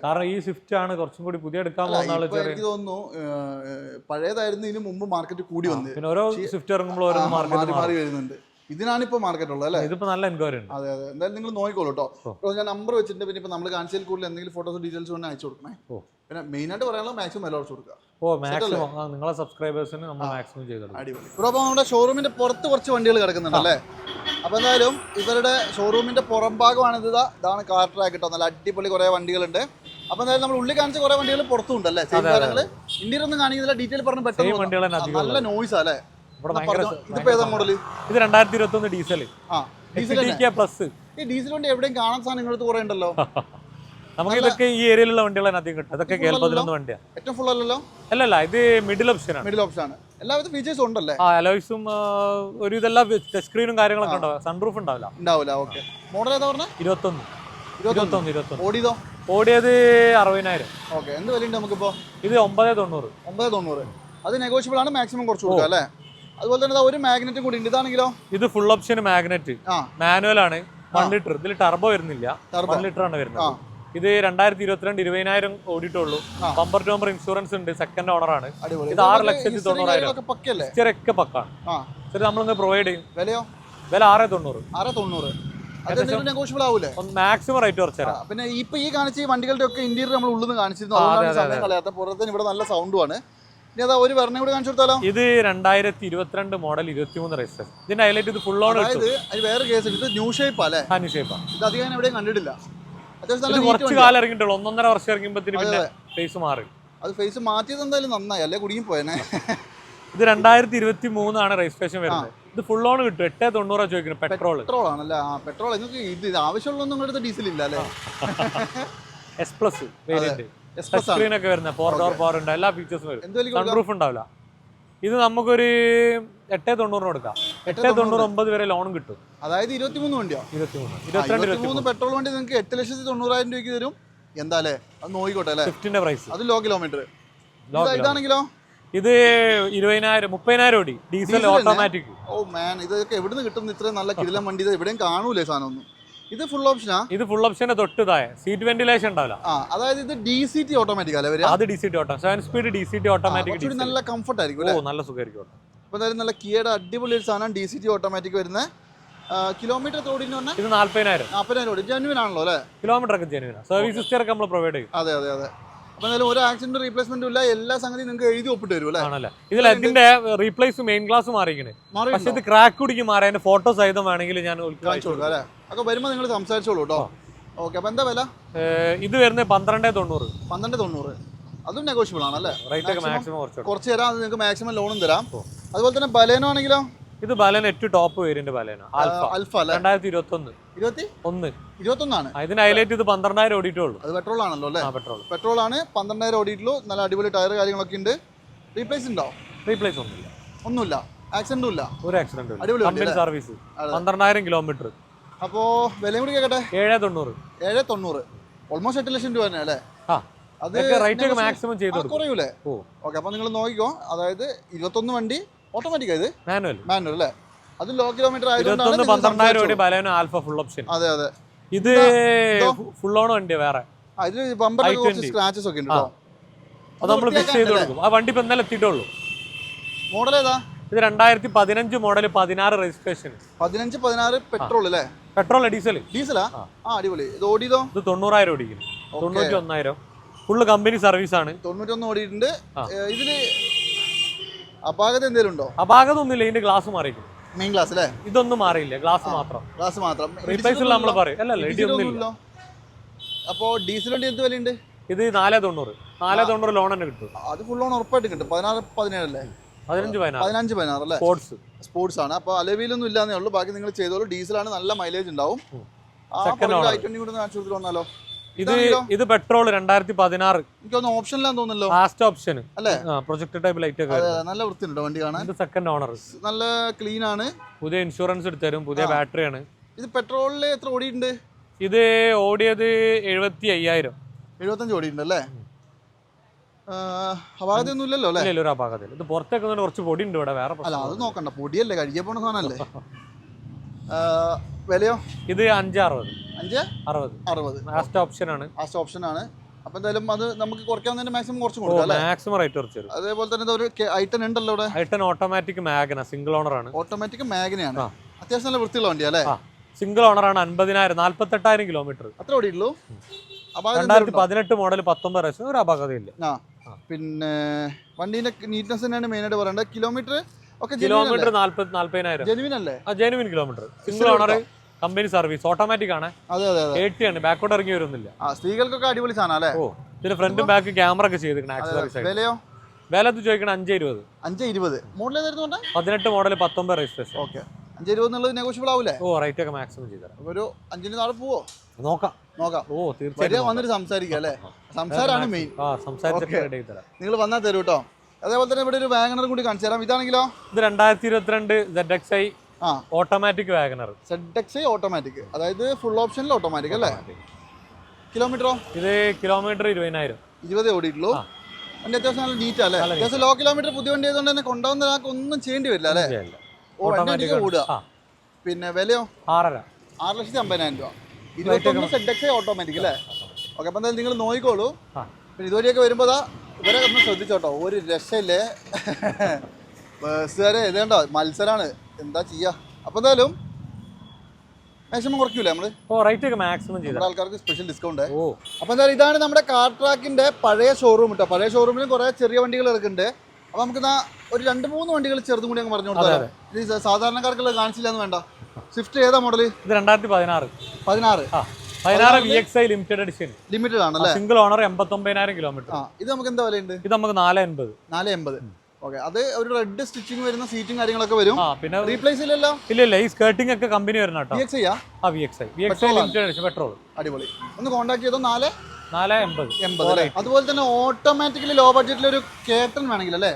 കാരണം ഈ സ്വിഫ്റ്റ് ആണ് കുറച്ചും കൂടി പുതിയ എടുക്കാൻ പോകുന്ന എനിക്ക് തോന്നുന്നു പഴയതായിരുന്നു ഇതിന് മുമ്പ് മാർക്കറ്റ് കൂടി വന്നു. പിന്നെ ഓരോ സ്വിഫ്റ്റ് ഇറങ്ങുമ്പോൾ ഓരോ മാർക്കറ്റ് മാറി. വരുന്നുണ്ട്. ഇതിനാണ് ഇപ്പോൾ മാർക്കറ്റ് ഉള്ളത് അല്ലേ? ഇതിപ്പോ നല്ല എൻക്വയറി ഉണ്ട്. അതെ അതെ. എന്തായാലും നിങ്ങൾ നോക്കിക്കോളൂ കേട്ടോ ഇപ്പോൾ ഞാൻ നമ്പർ വെച്ചിട്ടുണ്ട് പിന്നെ ഇപ്പോൾ നമ്മൾ കാണിച്ചതിൽ കൂടുതൽ എന്തെങ്കിലും ഫോട്ടോസ് ഡീറ്റെയിൽസ് കൊണ്ട് അയച്ചു കൊടുക്കണേ. പിന്നെ മെയിനായിട്ട് പറയാനുള്ളത് മാക്സിമം വില കുറച്ച് കൊടുക്കുക. ഓ മാക്സിമം നിങ്ങളെ സബ്സ്ക്രൈബേഴ്സിന് നമ്മൾ മാക്സിമം ചെയ്തെടുക്കും അടിപൊളി. ഇവിടെ അപ്പോൾ നമ്മുടെ ഷോറൂമിന്റെ പുറത്ത് കുറച്ച് വണ്ടികൾ കിടക്കുന്നുണ്ട് അല്ലേ? അപ്പോൾ എന്തായാലും ഇവരുടെ ഷോറൂമിന്റെ പുറം ഭാഗമാണ് ഇത്. ഇതാണ് കാർ ട്രാക്ക് കേട്ടോ നല്ല അടിപൊളി കുറേ വണ്ടികളുണ്ട്. അപ്പോൾ എന്തായാലും നമ്മൾ ഉള്ളിൽ കാണിച്ച കുറേ വണ്ടികൾ പുറത്തുണ്ട് അല്ലേ? സെയിം കാര്യങ്ങൾ ഒന്നും കാണിക്കുന്നില്ല. ഡീറ്റെയിൽ പറഞ്ഞ് പെട്ടെന്ന് നല്ല നോയ്സ് അല്ലേ? ഇവിടെ ഭയങ്കര ഇതിപ്പോ ഏതാ മോഡൽ ഇത് രണ്ടായിരത്തി ഇരുപത്തി ഒന്ന് ഡീസൽ പ്ലസ് ഈ ഡീസൽ വണ്ടി എവിടെയും കാണാൻ സാധനം നിങ്ങളടുത്ത് കുറെ ഉണ്ടല്ലോ. നമുക്ക് ഇതൊക്കെ ഈ ഏരിയയിലുള്ള വണ്ടികളാണ് അധികം കിട്ടും അതൊക്കെ കേരളത്തിലൊന്നും വണ്ടിയാണ് ഏറ്റവും ഫുൾ അല്ലല്ലോ അല്ലല്ല ഇത് മിഡിൽ ഓപ്ഷൻ ആണ്. മിഡിൽ ഓപ്ഷൻ ആണ്. എല്ലാവിധ ഫീച്ചേഴ്സും ഉണ്ടല്ലേ? ആ അലോയ്സും ഒരു ഇതെല്ലാം ടച്ച് സ്ക്രീനും കാര്യങ്ങളൊക്കെ ഉണ്ടാവും സൺറൂഫ് ഉണ്ടാവില്ല. ഉണ്ടാവില്ല ഓക്കെ മോഡൽ ഏതാ പറഞ്ഞത് ഇരുപത്തൊന്ന്. ഇരുപത്തൊന്ന്. ഇരുപത്തൊന്ന് ഓടിയതോ? ഓടിയത് അറുപതിനായിരം. ഓക്കെ എന്ത് വിലയുണ്ട് നമുക്കിപ്പോ? ഇത് ഒമ്പത് തൊണ്ണൂറ്. ഒമ്പത് തൊണ്ണൂറ്. അത് നെഗോഷ്യബിൾ ആണ് മാക്സിമം കുറച്ച് കൊടുക്കുക അല്ലേ? അതുപോലെ തന്നെ ഒരു മാഗ്നറ്റും കൂടി ഉണ്ട്. ഇതാണെങ്കിലോ? ഇത് ഫുൾ ഓപ്ഷൻ മാഗ്നറ്റ് മാനുവൽ ആണ്. വൺ ലിറ്റർ ഇതിൽ ടർബോ വരുന്നില്ല. വൺ ലിറ്റർ ആണ് വരുന്നത്. ഇത് രണ്ടായിരത്തി ഇരുപത്തിരണ്ട് ഇരുപതിനായിരം ഓടിയിട്ടുള്ളൂ. ബമ്പർ ടോമ്പർ ഇൻഷുറൻസ് ഉണ്ട്. സെക്കൻഡ് ഓണർ ആണ്. ഇത് ആറ് ലക്ഷത്തി തൊണ്ണൂറായിരം. ഇച്ചിരൊക്കെ പക്കാണ്. ശരി നമ്മളിന്ന് പ്രൊവൈഡ് ചെയ്യും. വിലയോ? വില ആറ് തൊണ്ണൂറ്. ആറ് തൊണ്ണൂറ്. മാക്സിമം റേറ്റ് കുറച്ച് പിന്നെ ഇപ്പൊ ഈ കാണിച്ച ഈ വണ്ടികളുടെ ഒക്കെ ഇന്റീരിയർ നമ്മൾ ഉള്ളിൽ നിന്ന് കാണിച്ചിരുന്നു പുറത്തേന് ഇവിടെ നല്ല സൗണ്ടുമാണ് ഒരു വെർണ കൂടി കാണിച്ചു കൊടുത്താലോ? ഇത് രണ്ടായിരത്തി ഇരുപത്തിരണ്ട് മോഡൽ ഇരുപത്തിമൂന്ന് രജിസ്ട്രേഷൻ ഇതിന്റെ ഹൈലൈറ്റ് ഇത് ഫുൾ ഓൺ അതായത് വേറെ കേസ് ഇത് ന്യൂ ഷേപ്പ് അല്ലേ? ന്യൂ ഷേപ്പാ ഇത് അധികം എവിടെയും കണ്ടിട്ടില്ല. കുറച്ച് കാലം ഇറങ്ങിയിട്ടുള്ളൂ. ഒന്നൊന്നര വർഷം ഇറങ്ങിയപ്പോഴത്തേന് പിന്നെ ഫേസ് മാറി. അത് ഫേസ് മാറ്റിയത് എന്തായാലും നന്നായി. അല്ലേ? കുടുങ്ങി പോയനെ. ഇത് രണ്ടായിരത്തി ഇരുപത്തി മൂന്നാണ് രജിസ്ട്രേഷൻ വരുന്നത്. ഇത് ഫുൾ ഓൺ കിട്ടും. എട്ട് തൊണ്ണൂറ് ചോദിക്കുന്നത് പെട്രോൾ പെട്രോൾ ആണല്ലേ? ആ പെട്രോൾ നിങ്ങൾക്ക് ഇത് ആവശ്യമുള്ളൊന്നും നിങ്ങളുടെ ഡീസൽ ഇല്ല അല്ലേ? എസ് പ്ലസ് വേരിയന്റ് സ്ക്രീൻ ഒക്കെ വരുന്നത്. ഫോർ ഡോർ പവർ ഉണ്ട്. എല്ലാ ഫീച്ചേഴ്സും വരും. സൺ പ്രൂഫ് ഉണ്ടാവില്ല. ഇത് നമുക്കൊരു എട്ട് തൊണ്ണൂറിന് കൊടുക്കാം. എട്ട് തൊണ്ണൂറ് ഒമ്പത് വരെ ലോൺ കിട്ടും. അതായത് ഇരുപത്തിമൂന്ന് വണ്ടിയോ. ഇരുപത്തിമൂന്ന്. ഇരുപത്തിരണ്ട് ഇരുപത്തി ഇരുപത്തിമൂന്ന്. പെട്രോൾ വണ്ടി നിങ്ങൾക്ക് എട്ട് ലക്ഷത്തി തൊണ്ണൂറായിരം രൂപയ്ക്ക് തരും. എന്താ അല്ലേ അത് നോക്കിക്കോട്ടെ അല്ലേ? ഫിഫ്റ്റിന്റെ പ്രൈസ് അത് ലോ കിലോമീറ്റർ. ഇതാണെങ്കിലോ? ഇത് ഇരുപതിനായിരം മുപ്പതിനായിരം ഓടി. ഡീസൽ ഓട്ടോമാറ്റിക് ഓ മാൻ ഇതൊക്കെ എവിടുന്ന് കിട്ടുന്ന ഇത്രയും നല്ല കിടിലം വണ്ടി ഇത് എവിടെയും കാണൂലേ സാധനം ഒന്നും ഇത് ഫുൾ ഓപ്ഷനാ ഇത് ഫുൾ ഓപ്ഷന്റെ തൊട്ട് താഴെ. സീറ്റ് വെന്റിലേഷൻ ഉണ്ടാവില്ല. അതായത് ഇത് ഡി സി ടി ഓട്ടോമാറ്റിക് അല്ലേ വരിക? അത് D C T auto seven speed D C T automatic നല്ല കംഫർട്ട് ആയിരിക്കും ഓ നല്ല സുഖമായിരിക്കും അപ്പോൾ അപ്പൊ എന്തായാലും നല്ല കിയയുടെ അടിപൊളി ഒരു സാധനം ഡി സി ടി ഓട്ടോമാറ്റിക് വരുന്ന കിലോമീറ്റർ തോടിന് പറഞ്ഞാൽ ഇത് നാല്പതിനായിരം. നാൽപ്പതിനായിരം ഓടി. ജെന്യൂൻ ആണല്ലോ അല്ലേ? കിലോമീറ്റർ ഒക്കെ ജനുവിനാണ് സർവീസ് ഹിസ്റ്ററി ഒക്കെ നമ്മൾ പ്രൊവൈഡ് ചെയ്യും. അതെ അതെ അതെ. അപ്പൊ എന്തായാലും ഒരു ആക്സിഡന്റ് റീപ്ലേസ്മെന്റും ഇല്ല. എല്ലാ നിങ്ങൾക്ക് എഴുതി ഒപ്പിട്ട് തരും അല്ലേ ഇതിൽ റീപ്ലേസ് മെയിൻ മാറിയിരിക്കണേ. പക്ഷെ ഇത് ക്രാക്ക് കുടിക്ക് മാറി അതിന്റെ ഫോട്ടോ സഹിതം വേണമെങ്കിൽ ഞാൻ ഉൾക്കാഴ്ച കാണിച്ചു കൊടുക്കാം അല്ലേ? ഒക്കെ വരുമ്പോൾ നിങ്ങൾ സംസാരിച്ചോളൂ കേട്ടോ. ഓക്കെ അപ്പോൾ എന്താ വില? ഇത് വരുന്നത് പന്ത്രണ്ട് തൊണ്ണൂറ്. പന്ത്രണ്ട് തൊണ്ണൂറ്. അതും നെഗോഷ്യബിൾ ആണല്ലേ? കുറച്ച് തരാം അത് നിങ്ങൾക്ക് മാക്സിമം ലോണും തരാം. അതുപോലെ തന്നെ ബലേനോ ആണെങ്കിലോ? ഇത് ബലൻ ഏറ്റവും top variant Baleno. Alpha Alpha അല്ലേ? രണ്ടായിരത്തി ഇരുപത്തി? ഒന്ന്. ഇരുപത്തി ഒന്ന് ഇരുപത്തൊന്നാണ് ഇതിന് ഹൈലൈറ്റ് ഇത് പന്ത്രണ്ടായിരം ഓടിയിട്ടുള്ളൂ. അത് പെട്രോൾ ആണല്ലോ അല്ലേ? പെട്രോൾ പെട്രോൾ ആണ് പന്ത്രണ്ടായിരം ഓടിയിട്ടുള്ളൂ. നല്ല അടിപൊളി ടയർ കാര്യങ്ങളൊക്കെ ഉണ്ട്. റീപ്ലേസ് ഉണ്ടോ? റീപ്ലേസ് ഒന്നുമില്ല. ഒന്നുമില്ല. ആക്സിഡന്റും ഇല്ല. ഒരു ആക്സിഡന്റ് അടിപൊളി കമ്പനി സർവീസ് പന്ത്രണ്ടായിരം കിലോമീറ്റർ അപ്പോ വിലയും കൂടി കേട്ടെ ഏഴ് തൊണ്ണൂറ് ഏഴ് തൊണ്ണൂറ് ഓൾമോസ്റ്റ് എട്ട് ലക്ഷം രൂപ തന്നെ അല്ലേ? ആ. അത് റേറ്റ് മാക്സിമം ചെയ്തു കുറയൂലേ? ഓക്കെ അപ്പൊ നിങ്ങൾ നോക്കിക്കോ. അതായത് ഇരുപത്തൊന്ന് വണ്ടി ഓട്ടോമാറ്റിക് ഇത്? മാനുവൽ മാനുവൽ അല്ലേ? അത് ലോ കിലോമീറ്റർ ആയതുകൊണ്ടാണ് പന്ത്രണ്ടായിരം ഓടി ബലേനോ ആൽഫ ഫുൾ ഓപ്ഷൻ അതെ അതെ. ഇത് ഫുൾ ഓൺ വണ്ടി വേറെ. കുറച്ച് I20. സ്ക്രാച്ചസ് ഒക്കെ ഉണ്ട് അത് നമ്മൾ ഫിക്സ് ചെയ്ത് കൊടുക്കും. ആ വണ്ടി ഇപ്പൊ ഇന്നലെ എത്തിയിട്ടുള്ളൂ. മോഡൽ ഏതാ? ഇത് രണ്ടായിരത്തി പതിനഞ്ച് മോഡൽ പതിനാറ് രജിസ്ട്രേഷൻ പതിനഞ്ച് പതിനാറ് പെട്രോൾ അല്ലേ? പെട്രോൾ ഡീസൽ ഡീസലാ ആ? അടിപൊളി. ഇത് ഓടിയതോ? ഇത് തൊണ്ണൂറായിരം ഓടിക്കുന്നു. തൊണ്ണൂറ്റി ഒന്നായിരം ഫുള്ള് കമ്പനി സർവീസ് ആണ്. തൊണ്ണൂറ്റൊന്ന് ഓടിയിട്ടുണ്ട്. ഇതിൽ അപാകത എന്തെങ്കിലും ഉണ്ടോ അപാകത ഒന്നുമില്ല ഇതിന്റെ ഗ്ലാസ് മാറിയിരിക്കും മെയിൻ ഗ്ലാസ് അല്ലേ ഇതൊന്നും മാറിയില്ല ഗ്ലാസ് മാത്രം. ഗ്ലാസ് മാത്രം. റീപ്ലേസ് നമ്മൾ പറയും. അല്ലല്ല ഇടിയൊന്നുമില്ല. അപ്പോ ഡീസൽ വണ്ടി എന്ത് വിലയുണ്ട്? ഇത് നാല് തൊണ്ണൂറ്. നാല് തൊണ്ണൂറ് ലോൺ തന്നെ കിട്ടും. അത് ഫുൾ ലോൺ ഉറപ്പായിട്ട് കിട്ടും. പതിനാറ് പതിനേഴല്ലേ പതിനഞ്ച് പതിനാറ്. പതിനഞ്ച് പതിനാറ് അല്ലേ? സ്പോർട്സ് സ്പോർട്സ് ആണ്. അപ്പോൾ അലവിയിലൊന്നും ഇല്ലാന്നേ ഉള്ളൂ. ബാക്കി നിങ്ങൾ ചെയ്തോളൂ. ഡീസലാണ് നല്ല മൈലേജ് ഉണ്ടാവും. സെക്കൻഡ് ആ. ഐ ട്വന്റി കൂടെ കാണിച്ചു കൊടുത്തിട്ട് വന്നാലോ? ഇത് ഇത് പെട്രോൾ രണ്ടായിരത്തി പതിനാറ് എനിക്കൊന്ന് ഓപ്ഷനിലാന്ന് തോന്നുന്നല്ലോ. ലാസ്റ്റ് ഓപ്ഷൻ അല്ലേ? പ്രൊജക്ട് ടൈപ്പ് ലൈറ്റ് ഒക്കെ നല്ല വൃത്തിയുണ്ടോ വണ്ടി കാണാൻ? ഇത് സെക്കൻഡ് ഓണർ നല്ല ക്ലീൻ ആണ്. പുതിയ ഇൻഷുറൻസ് എടുത്തരും പുതിയ ബാറ്ററി ആണ്. ഇത് പെട്രോളിൽ എത്ര ഓടിയിട്ടുണ്ട്? ഇത് ഓടിയത് എഴുപത്തി അയ്യായിരം എഴുപത്തഞ്ച് ഓടിയിട്ടുണ്ട് അല്ലേ? അപാകതയൊന്നും ഇല്ലല്ലോ അല്ലേ? ഒരു അപാകത്തിൽ ഇത് പുറത്തേക്ക് കുറച്ച് പൊടി ഉണ്ട് ഇവിടെ വേറെ അല്ല അത് നോക്കണ്ട. പൊടിയല്ലേ കഴിക്കാൻ പോണ സാധനമല്ലേ? വിലയോ? ഇത് അഞ്ച് അറുപത്. അഞ്ച്? അറുപത്. അറുപത്. ലാസ്റ്റ് ഓപ്ഷൻ ആണ്. ലാസ്റ്റ് ഓപ്ഷൻ ആണ്. അപ്പൊ എന്തായാലും അത് നമുക്ക് കുറയ്ക്കാവുന്നതിന് മാക്സിമം കുറച്ച് കൊടുക്കാം മാക്സിമം റേറ്റ് കുറച്ച് അതേപോലെ തന്നെ ഒരു ഐട്ടൺ ഉണ്ടല്ലോ ഇവിടെ. I ten automatic Magna single owner ആണ്. ഓട്ടോമാറ്റിക് മാഗ്നയാണ്. അത്യാവശ്യം നല്ല വൃത്തിയുള്ള വണ്ടി അല്ലേ? സിംഗിൾ ഓണർ ആണ് അൻപതിനായിരം നാല്പത്തെട്ടായിരം കിലോമീറ്റർ അത്ര ഓടിയുള്ളൂ? രണ്ടായിരത്തി പതിനെട്ട് മോഡൽ പത്തൊമ്പത് ലക്ഷം ഒരു അപാകതയില്ല ആ. പിന്നെ വണ്ടീന്റെ നീറ്റ്നെസ് തന്നെയാണ് മെയിൻ ആയിട്ട് പറയേണ്ടത്. കിലോമീറ്റർ ഒക്കെ കിലോമീറ്റർ നാല്പത് നാല്പതിനായിരം. ജെനുവിൻ അല്ലേ? ആ genuine kilometre single owner company service automatic ആണ്. അതെ അതെ അതെ. ആണ് ബാക്കോട്ട് ഇറങ്ങി വരുന്നില്ല. സ്ത്രീകൾക്കൊക്കെ അടിപൊളി സാധനം അല്ലേ? ഓ പിന്നെ ഫ്രണ്ടും ബാക്ക് ക്യാമറ ഒക്കെ ചെയ്തിരിക്കണം ആക്സസറീസ് വിലയോ? വില ഇത് ചോദിക്കണം അഞ്ച് ഇരുപത്. അഞ്ച് ഇരുപത്. മോഡൽ ഏതായിരുന്നു പതിനെട്ട് മോഡൽ പത്തൊമ്പത് രജിസ്ട്രേഷൻ ഓക്കെ. അഞ്ച് ഇരുപത് എന്നുള്ളത് നെഗോഷ്യബിൾ ആവില്ലേ ഓ റേറ്റ് ഒക്കെ മാക്സിമം ചെയ്തരാം ഒരു അഞ്ചിന് താഴെ പോവോ? നോക്കാം. നോക്കാം. ഓ തീർച്ചയായും വന്നിട്ട് സംസാരിക്കുക അല്ലേ? സംസാരമാണ് മെയിൻ ആ നിങ്ങൾ വന്നാൽ തരൂ കേട്ടോ. അതേപോലെ തന്നെ ഇവിടെ ഒരു വാഗണർ കൂടി കാണിച്ചു തരാം. ഇതാണെങ്കിലോ? ഇത് രണ്ടായിരത്തി ഇരുപത്തിരണ്ട് Z X I automatic WagonR Z X automatic അതായത് ഫുൾ ഓപ്ഷനിൽ ഓട്ടോമാറ്റിക് അല്ലേ? കിലോമീറ്ററോ ഇത് കിലോമീറ്റർ ഇരുപതിനായിരം. ഇരുപത് ഓടിയിട്ടുള്ളൂ. അതിന്റെ വണ്ടി അത്യാവശ്യം നല്ല നീറ്റ് അല്ലേ? അത്യാവശ്യം ലോ കിലോമീറ്റർ പുതിയ വണ്ടി ആയതുകൊണ്ട് തന്നെ കൊണ്ടുവന്ന ഒരാൾക്ക് ഒന്നും ചെയ്യേണ്ടി വരില്ല അല്ലേ. ഓട്ടോമാറ്റിക് കൂടുക ഓടുക. പിന്നെ വിലയോ? ആറര. ആറ് ലക്ഷത്തി അമ്പതിനായിരം രൂപ. ഇരുപത്തൊന്ന് സെഡ് എക്സ് ഓട്ടോമാറ്റിക് അല്ലേ? ഓക്കെ അപ്പം എന്തായാലും നിങ്ങൾ നോക്കിക്കോളൂ. പിന്നെ ഇതുവരെയൊക്കെ വരുമ്പോൾ ഇവരെ ഒന്ന് ശ്രദ്ധിച്ചോട്ടോ. ഒരു രക്ഷയില്ലേ? ബസ്സുകാരെ ഇതേണ്ടോ? മത്സരമാണ് എന്താ ചെയ്യാ? അപ്പോൾ എന്തായാലും മാക്സിമം കുറയ്ക്കൂലേ നമ്മൾ? ഓ റേറ്റ് ഒക്കെ മാക്സിമം നമ്മുടെ ആൾക്കാർക്ക് സ്പെഷ്യൽ ഡിസ്കൗണ്ട് ഓ. അപ്പോൾ എന്തായാലും ഇതാണ് നമ്മുടെ കാർ ട്രാക്കിന്റെ പഴയ ഷോറൂം കേട്ടോ പഴയ ഷോറൂമിൽ കുറേ ചെറിയ വണ്ടികൾ എടുക്കുന്നുണ്ട്. അപ്പോൾ നമുക്ക് ഒരു രണ്ട് മൂന്ന് വണ്ടികൾ ചെറുതും കൂടി അങ്ങ് പറഞ്ഞു കൊടുത്താലോ? ഇത് സാധാരണക്കാർക്കുള്ള കാണിച്ചില്ല എന്ന് വേണ്ട. സ്വിഫ്റ്റ് ഏതാ മോഡൽ ഇത് രണ്ടായിരത്തി പതിനാറ്. പതിനാറ് ആ പതിനാറ് V X I limited edition limited ആണല്ലേ? സിംഗിൾ ഓണർ എൺപത്തൊമ്പതിനായിരം കിലോമീറ്റർ ഇത് നമുക്ക് എന്താ വിലയുണ്ട്? ഇത് നമുക്ക് നാല് എൺപത്. നാല് എൺപത്. ഓക്കെ അത് ഒരു റെഡ് സ്റ്റിച്ചിങ് വരുന്ന സീറ്റും കാര്യങ്ങളൊക്കെ വരും. ആ പിന്നെ റീപ്ലേസ് ഇല്ലല്ലോ? ഇല്ല ഇല്ല ഈ സ്കേർട്ടിംഗ് ഒക്കെ കമ്പനി വരുന്ന കേട്ടോ. ഡി എക്സ് ആ V X I V X I limited edition petrol അടിപൊളി. ഒന്ന് കോൺടാക്ട് ചെയ്തോ? നാല്? നാല് എൺപത്. എൺപത് അല്ലേ? അതുപോലെ തന്നെ ഓട്ടോമാറ്റിക്കലി ലോ ബഡ്ജറ്റിൽ ഒരു കേട്ടൺ വേണമെങ്കിൽ അല്ലേ.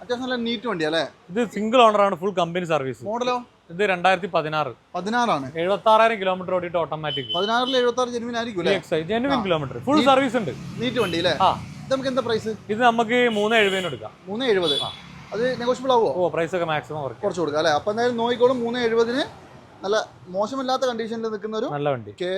അത്യാവശ്യം നല്ല നീറ്റ് വണ്ടി അല്ലേ? ഇത് സിംഗിൾ ഓണർ ആണ് ഫുൾ കമ്പനി സർവീസ് മോഡലോ? ഇത് രണ്ടായിരത്തി പതിനാറ് പതിനാറാണ് എഴുപത്തി ആറായിരം കിലോമീറ്റർ ഓടിയിട്ട് ഓട്ടോമാറ്റിക് പതിനാറിൽ എഴുപത്തി ആറ് ജെനുവിൻ ആയിരിക്കും ജെനുവിൻ കിലോമീറ്റർ ഫുൾ സർവീസ് ഉണ്ട്. നീറ്റ് വണ്ടി അല്ലേ? ആ. ഇത് നമുക്ക് എന്താ പ്രൈസ് ഇത് നമുക്ക് മൂന്ന് എഴുപതിന് എടുക്കാം. മൂന്ന് എഴുപത്. അത് നെഗോഷ്യബിൾ ആവുമോ ഓ പ്രൈസ് ഒക്കെ മാക്സിമം കുറച്ച് കൊടുക്കാം അല്ലേ? അപ്പം എന്തായാലും നോക്കിക്കോളും മൂന്ന് എഴുപതിന് നല്ല മോശമില്ലാത്ത കണ്ടീഷനിൽ നിൽക്കുന്ന ഒരു നല്ല വണ്ടി. കെ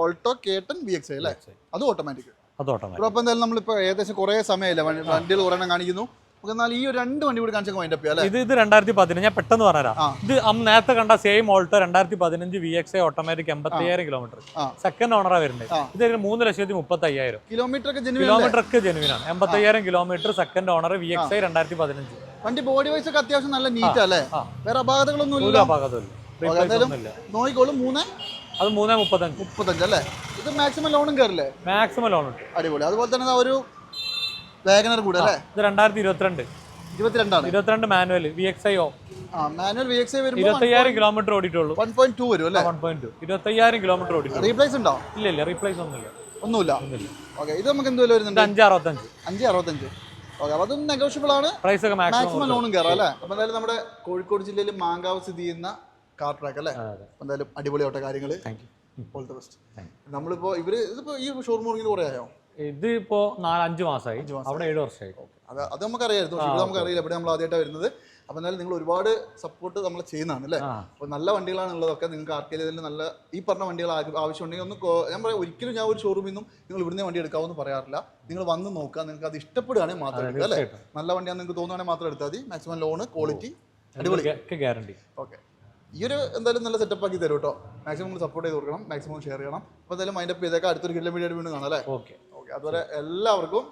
ഓൾട്ടോ കേട്ടൺ ബി എക്സ് അല്ലേ? അത് ഓട്ടോമാറ്റിക് അത് ഓട്ടോമാറ്റിക് അപ്പോൾ എന്തായാലും നമ്മളിപ്പോൾ ഏകദേശം കുറേ സമയമില്ല? വണ്ടികൾ കുറേ കാണിക്കുന്നു. എന്നാൽ ഈ ഒരു രണ്ട് വണ്ടി കൂടി കാണിച്ചൊക്കെ വൈൻഡ് അപ്പ് അല്ലേ? ഇത് ഇത് രണ്ടായിരത്തി പതിനഞ്ച് ഞാൻ പെട്ടെന്ന് പറഞ്ഞുതരാം. ഇത് നേരത്തെ കണ്ട സെയിം ഓൾട്ടോ രണ്ടായിരത്തി പതിനഞ്ച് വി എക്സ് ഓട്ടോമാറ്റിക് എൺപത്തി അയ്യായിരം കിലോമീറ്റർ സെക്കൻഡ് ഓണറാ വരുന്നത്. ഇത് മൂന്ന് ലക്ഷത്തി മുപ്പത്തി അയ്യായിരം കിലോമീറ്റർ ഒക്കെ ജെനുവിനാണ് കിലോമീറ്റർ ഒക്കെ ജെനുവിൻ ആണ്. എൺപത്തി അയ്യായിരം kilometre second owner V X I രണ്ടായിരത്തി പതിനഞ്ച് വണ്ടി ബോഡി വൈസ് ഒക്കെ അത്യാവശ്യം നല്ല നീറ്റ് അല്ലേ? വേറെ അപാകതകളൊന്നും ഇല്ല. അപാകതമില്ല നോക്കിക്കോളും മൂന്ന്? അത് മൂന്നേ മുപ്പത്തഞ്ച്. മുപ്പത്തഞ്ച് അല്ലേ? ഇത് മാക്സിമം ലോണും കയറില്ലേ മാക്സിമം ലോൺ ഉണ്ട്. അടിപൊളി. അതുപോലെ തന്നെ ഒരു വാഗനർ കൂടെ അല്ലേ? ഇത് രണ്ടായിരത്തി ഇരുപത്തിരണ്ട് ഇരുപത്തിരണ്ടാണ്. ഇരുപത്തിരണ്ട് മാനുവൽ വി എക്സ് ഐ ഓ. മാനുവൽ വി എക്സ് ഐ വരുമ്പോൾ ഇരുപത്തയ്യായിരം കിലോമീറ്റർ ഓടിയിട്ടുള്ളൂ. വൺ പോയിന്റ് ടു വരും അല്ലേ? വൺ പോയിന്റ് ടു ഇരുപത്തയ്യായിരം കിലോമീറ്റർ ഓടിയിട്ടുള്ളൂ. റീപ്ലേസ് ഉണ്ടോ? ഇല്ല ഇല്ല റീപ്ലേസ് ഒന്നുമില്ല. ഒന്നുമില്ല. ഓക്കെ ഇത് നമുക്ക് എന്ത് വില വരുന്നുണ്ട്? അഞ്ച് അറുപത്തഞ്ച്. അഞ്ച് അറുപത്തഞ്ച്. ഓക്കെ അപ്പോൾ അതും നെഗോഷ്യബിൾ ആണ്. പ്രൈസ് ഒക്കെ മാക്സിമം ലോണും കയറാം അല്ലേ? അപ്പോൾ എന്തായാലും നമ്മുടെ കോഴിക്കോട് ജില്ലയിൽ മാങ്കാവ് സ്ഥിതി ചെയ്യുന്ന കാർ ട്രാക്ക് അല്ലേ? എന്തായാലും അടിപൊളിയാവട്ടെ കാര്യങ്ങൾ നമ്മളിപ്പോ ഓൾ ദി ബെസ്റ്റ് നമ്മളിപ്പോൾ ഇവർ ഇതിപ്പോ ഈ ഷോറൂമിൽ കുറേ ആയോ? ഇത് ഇപ്പോ നാലഞ്ച് മാസമായി അവിടെ ഏഴ് വർഷമായി അത് അത് നമുക്കറിയായിരുന്നു. പക്ഷേ നമുക്കറിയില്ല. ഇവിടെ നമ്മൾ ആദ്യമായിട്ടാണ് വരുന്നത്. അപ്പോൾ എന്തായാലും നിങ്ങൾ ഒരുപാട് സപ്പോർട്ട് നമ്മൾ ചെയ്യുന്നതാണ് അല്ലേ? അപ്പൊ അപ്പോൾ നല്ല വണ്ടികളാണ് ഉള്ളതൊക്കെ നിങ്ങൾക്ക് ആർക്കെങ്കിലും നല്ല ഈ പറഞ്ഞ വണ്ടികൾ ആവശ്യമുണ്ടെങ്കിൽ ഒന്ന് ഞാൻ പറയാം ഒരിക്കലും ഞാൻ ഒരു ഷോറൂമിൽ നിന്നും നിങ്ങൾ ഇവിടുന്ന് വണ്ടി എടുക്കാമെന്ന് പറയാറില്ല. നിങ്ങൾ വന്ന് നോക്കുക. നിങ്ങൾക്ക് അത് ഇഷ്ടപ്പെടുകയാണെങ്കിൽ മാത്രം എടുക്കുക അല്ലേ. നല്ല വണ്ടിയാണെന്ന് നിങ്ങൾക്ക് തോന്നുകയാണെങ്കിൽ മാത്രം എടുത്താൽ മതി. മാക്സിമം ലോണ് ക്വാളിറ്റി അടിപൊളി. Guarantee okay. ഈ ഒരു എന്തായാലും നല്ല സെറ്റപ്പ് ആക്കി തരും കേട്ടോ. മാക്സിമം നിങ്ങൾ സപ്പോർട്ട് ചെയ്ത് കൊടുക്കണം. മാക്സിമം ഷെയർ ചെയ്യണം. അപ്പോൾ എന്തായാലും മൈൻഡപ്പ് ചെയ്തേക്കാം. അടുത്തൊരു കിലോമീറ്റർ വീണ്ടും കാണാം അല്ലേ? ഓക്കെ. അതുപോലെ എല്ലാവർക്കും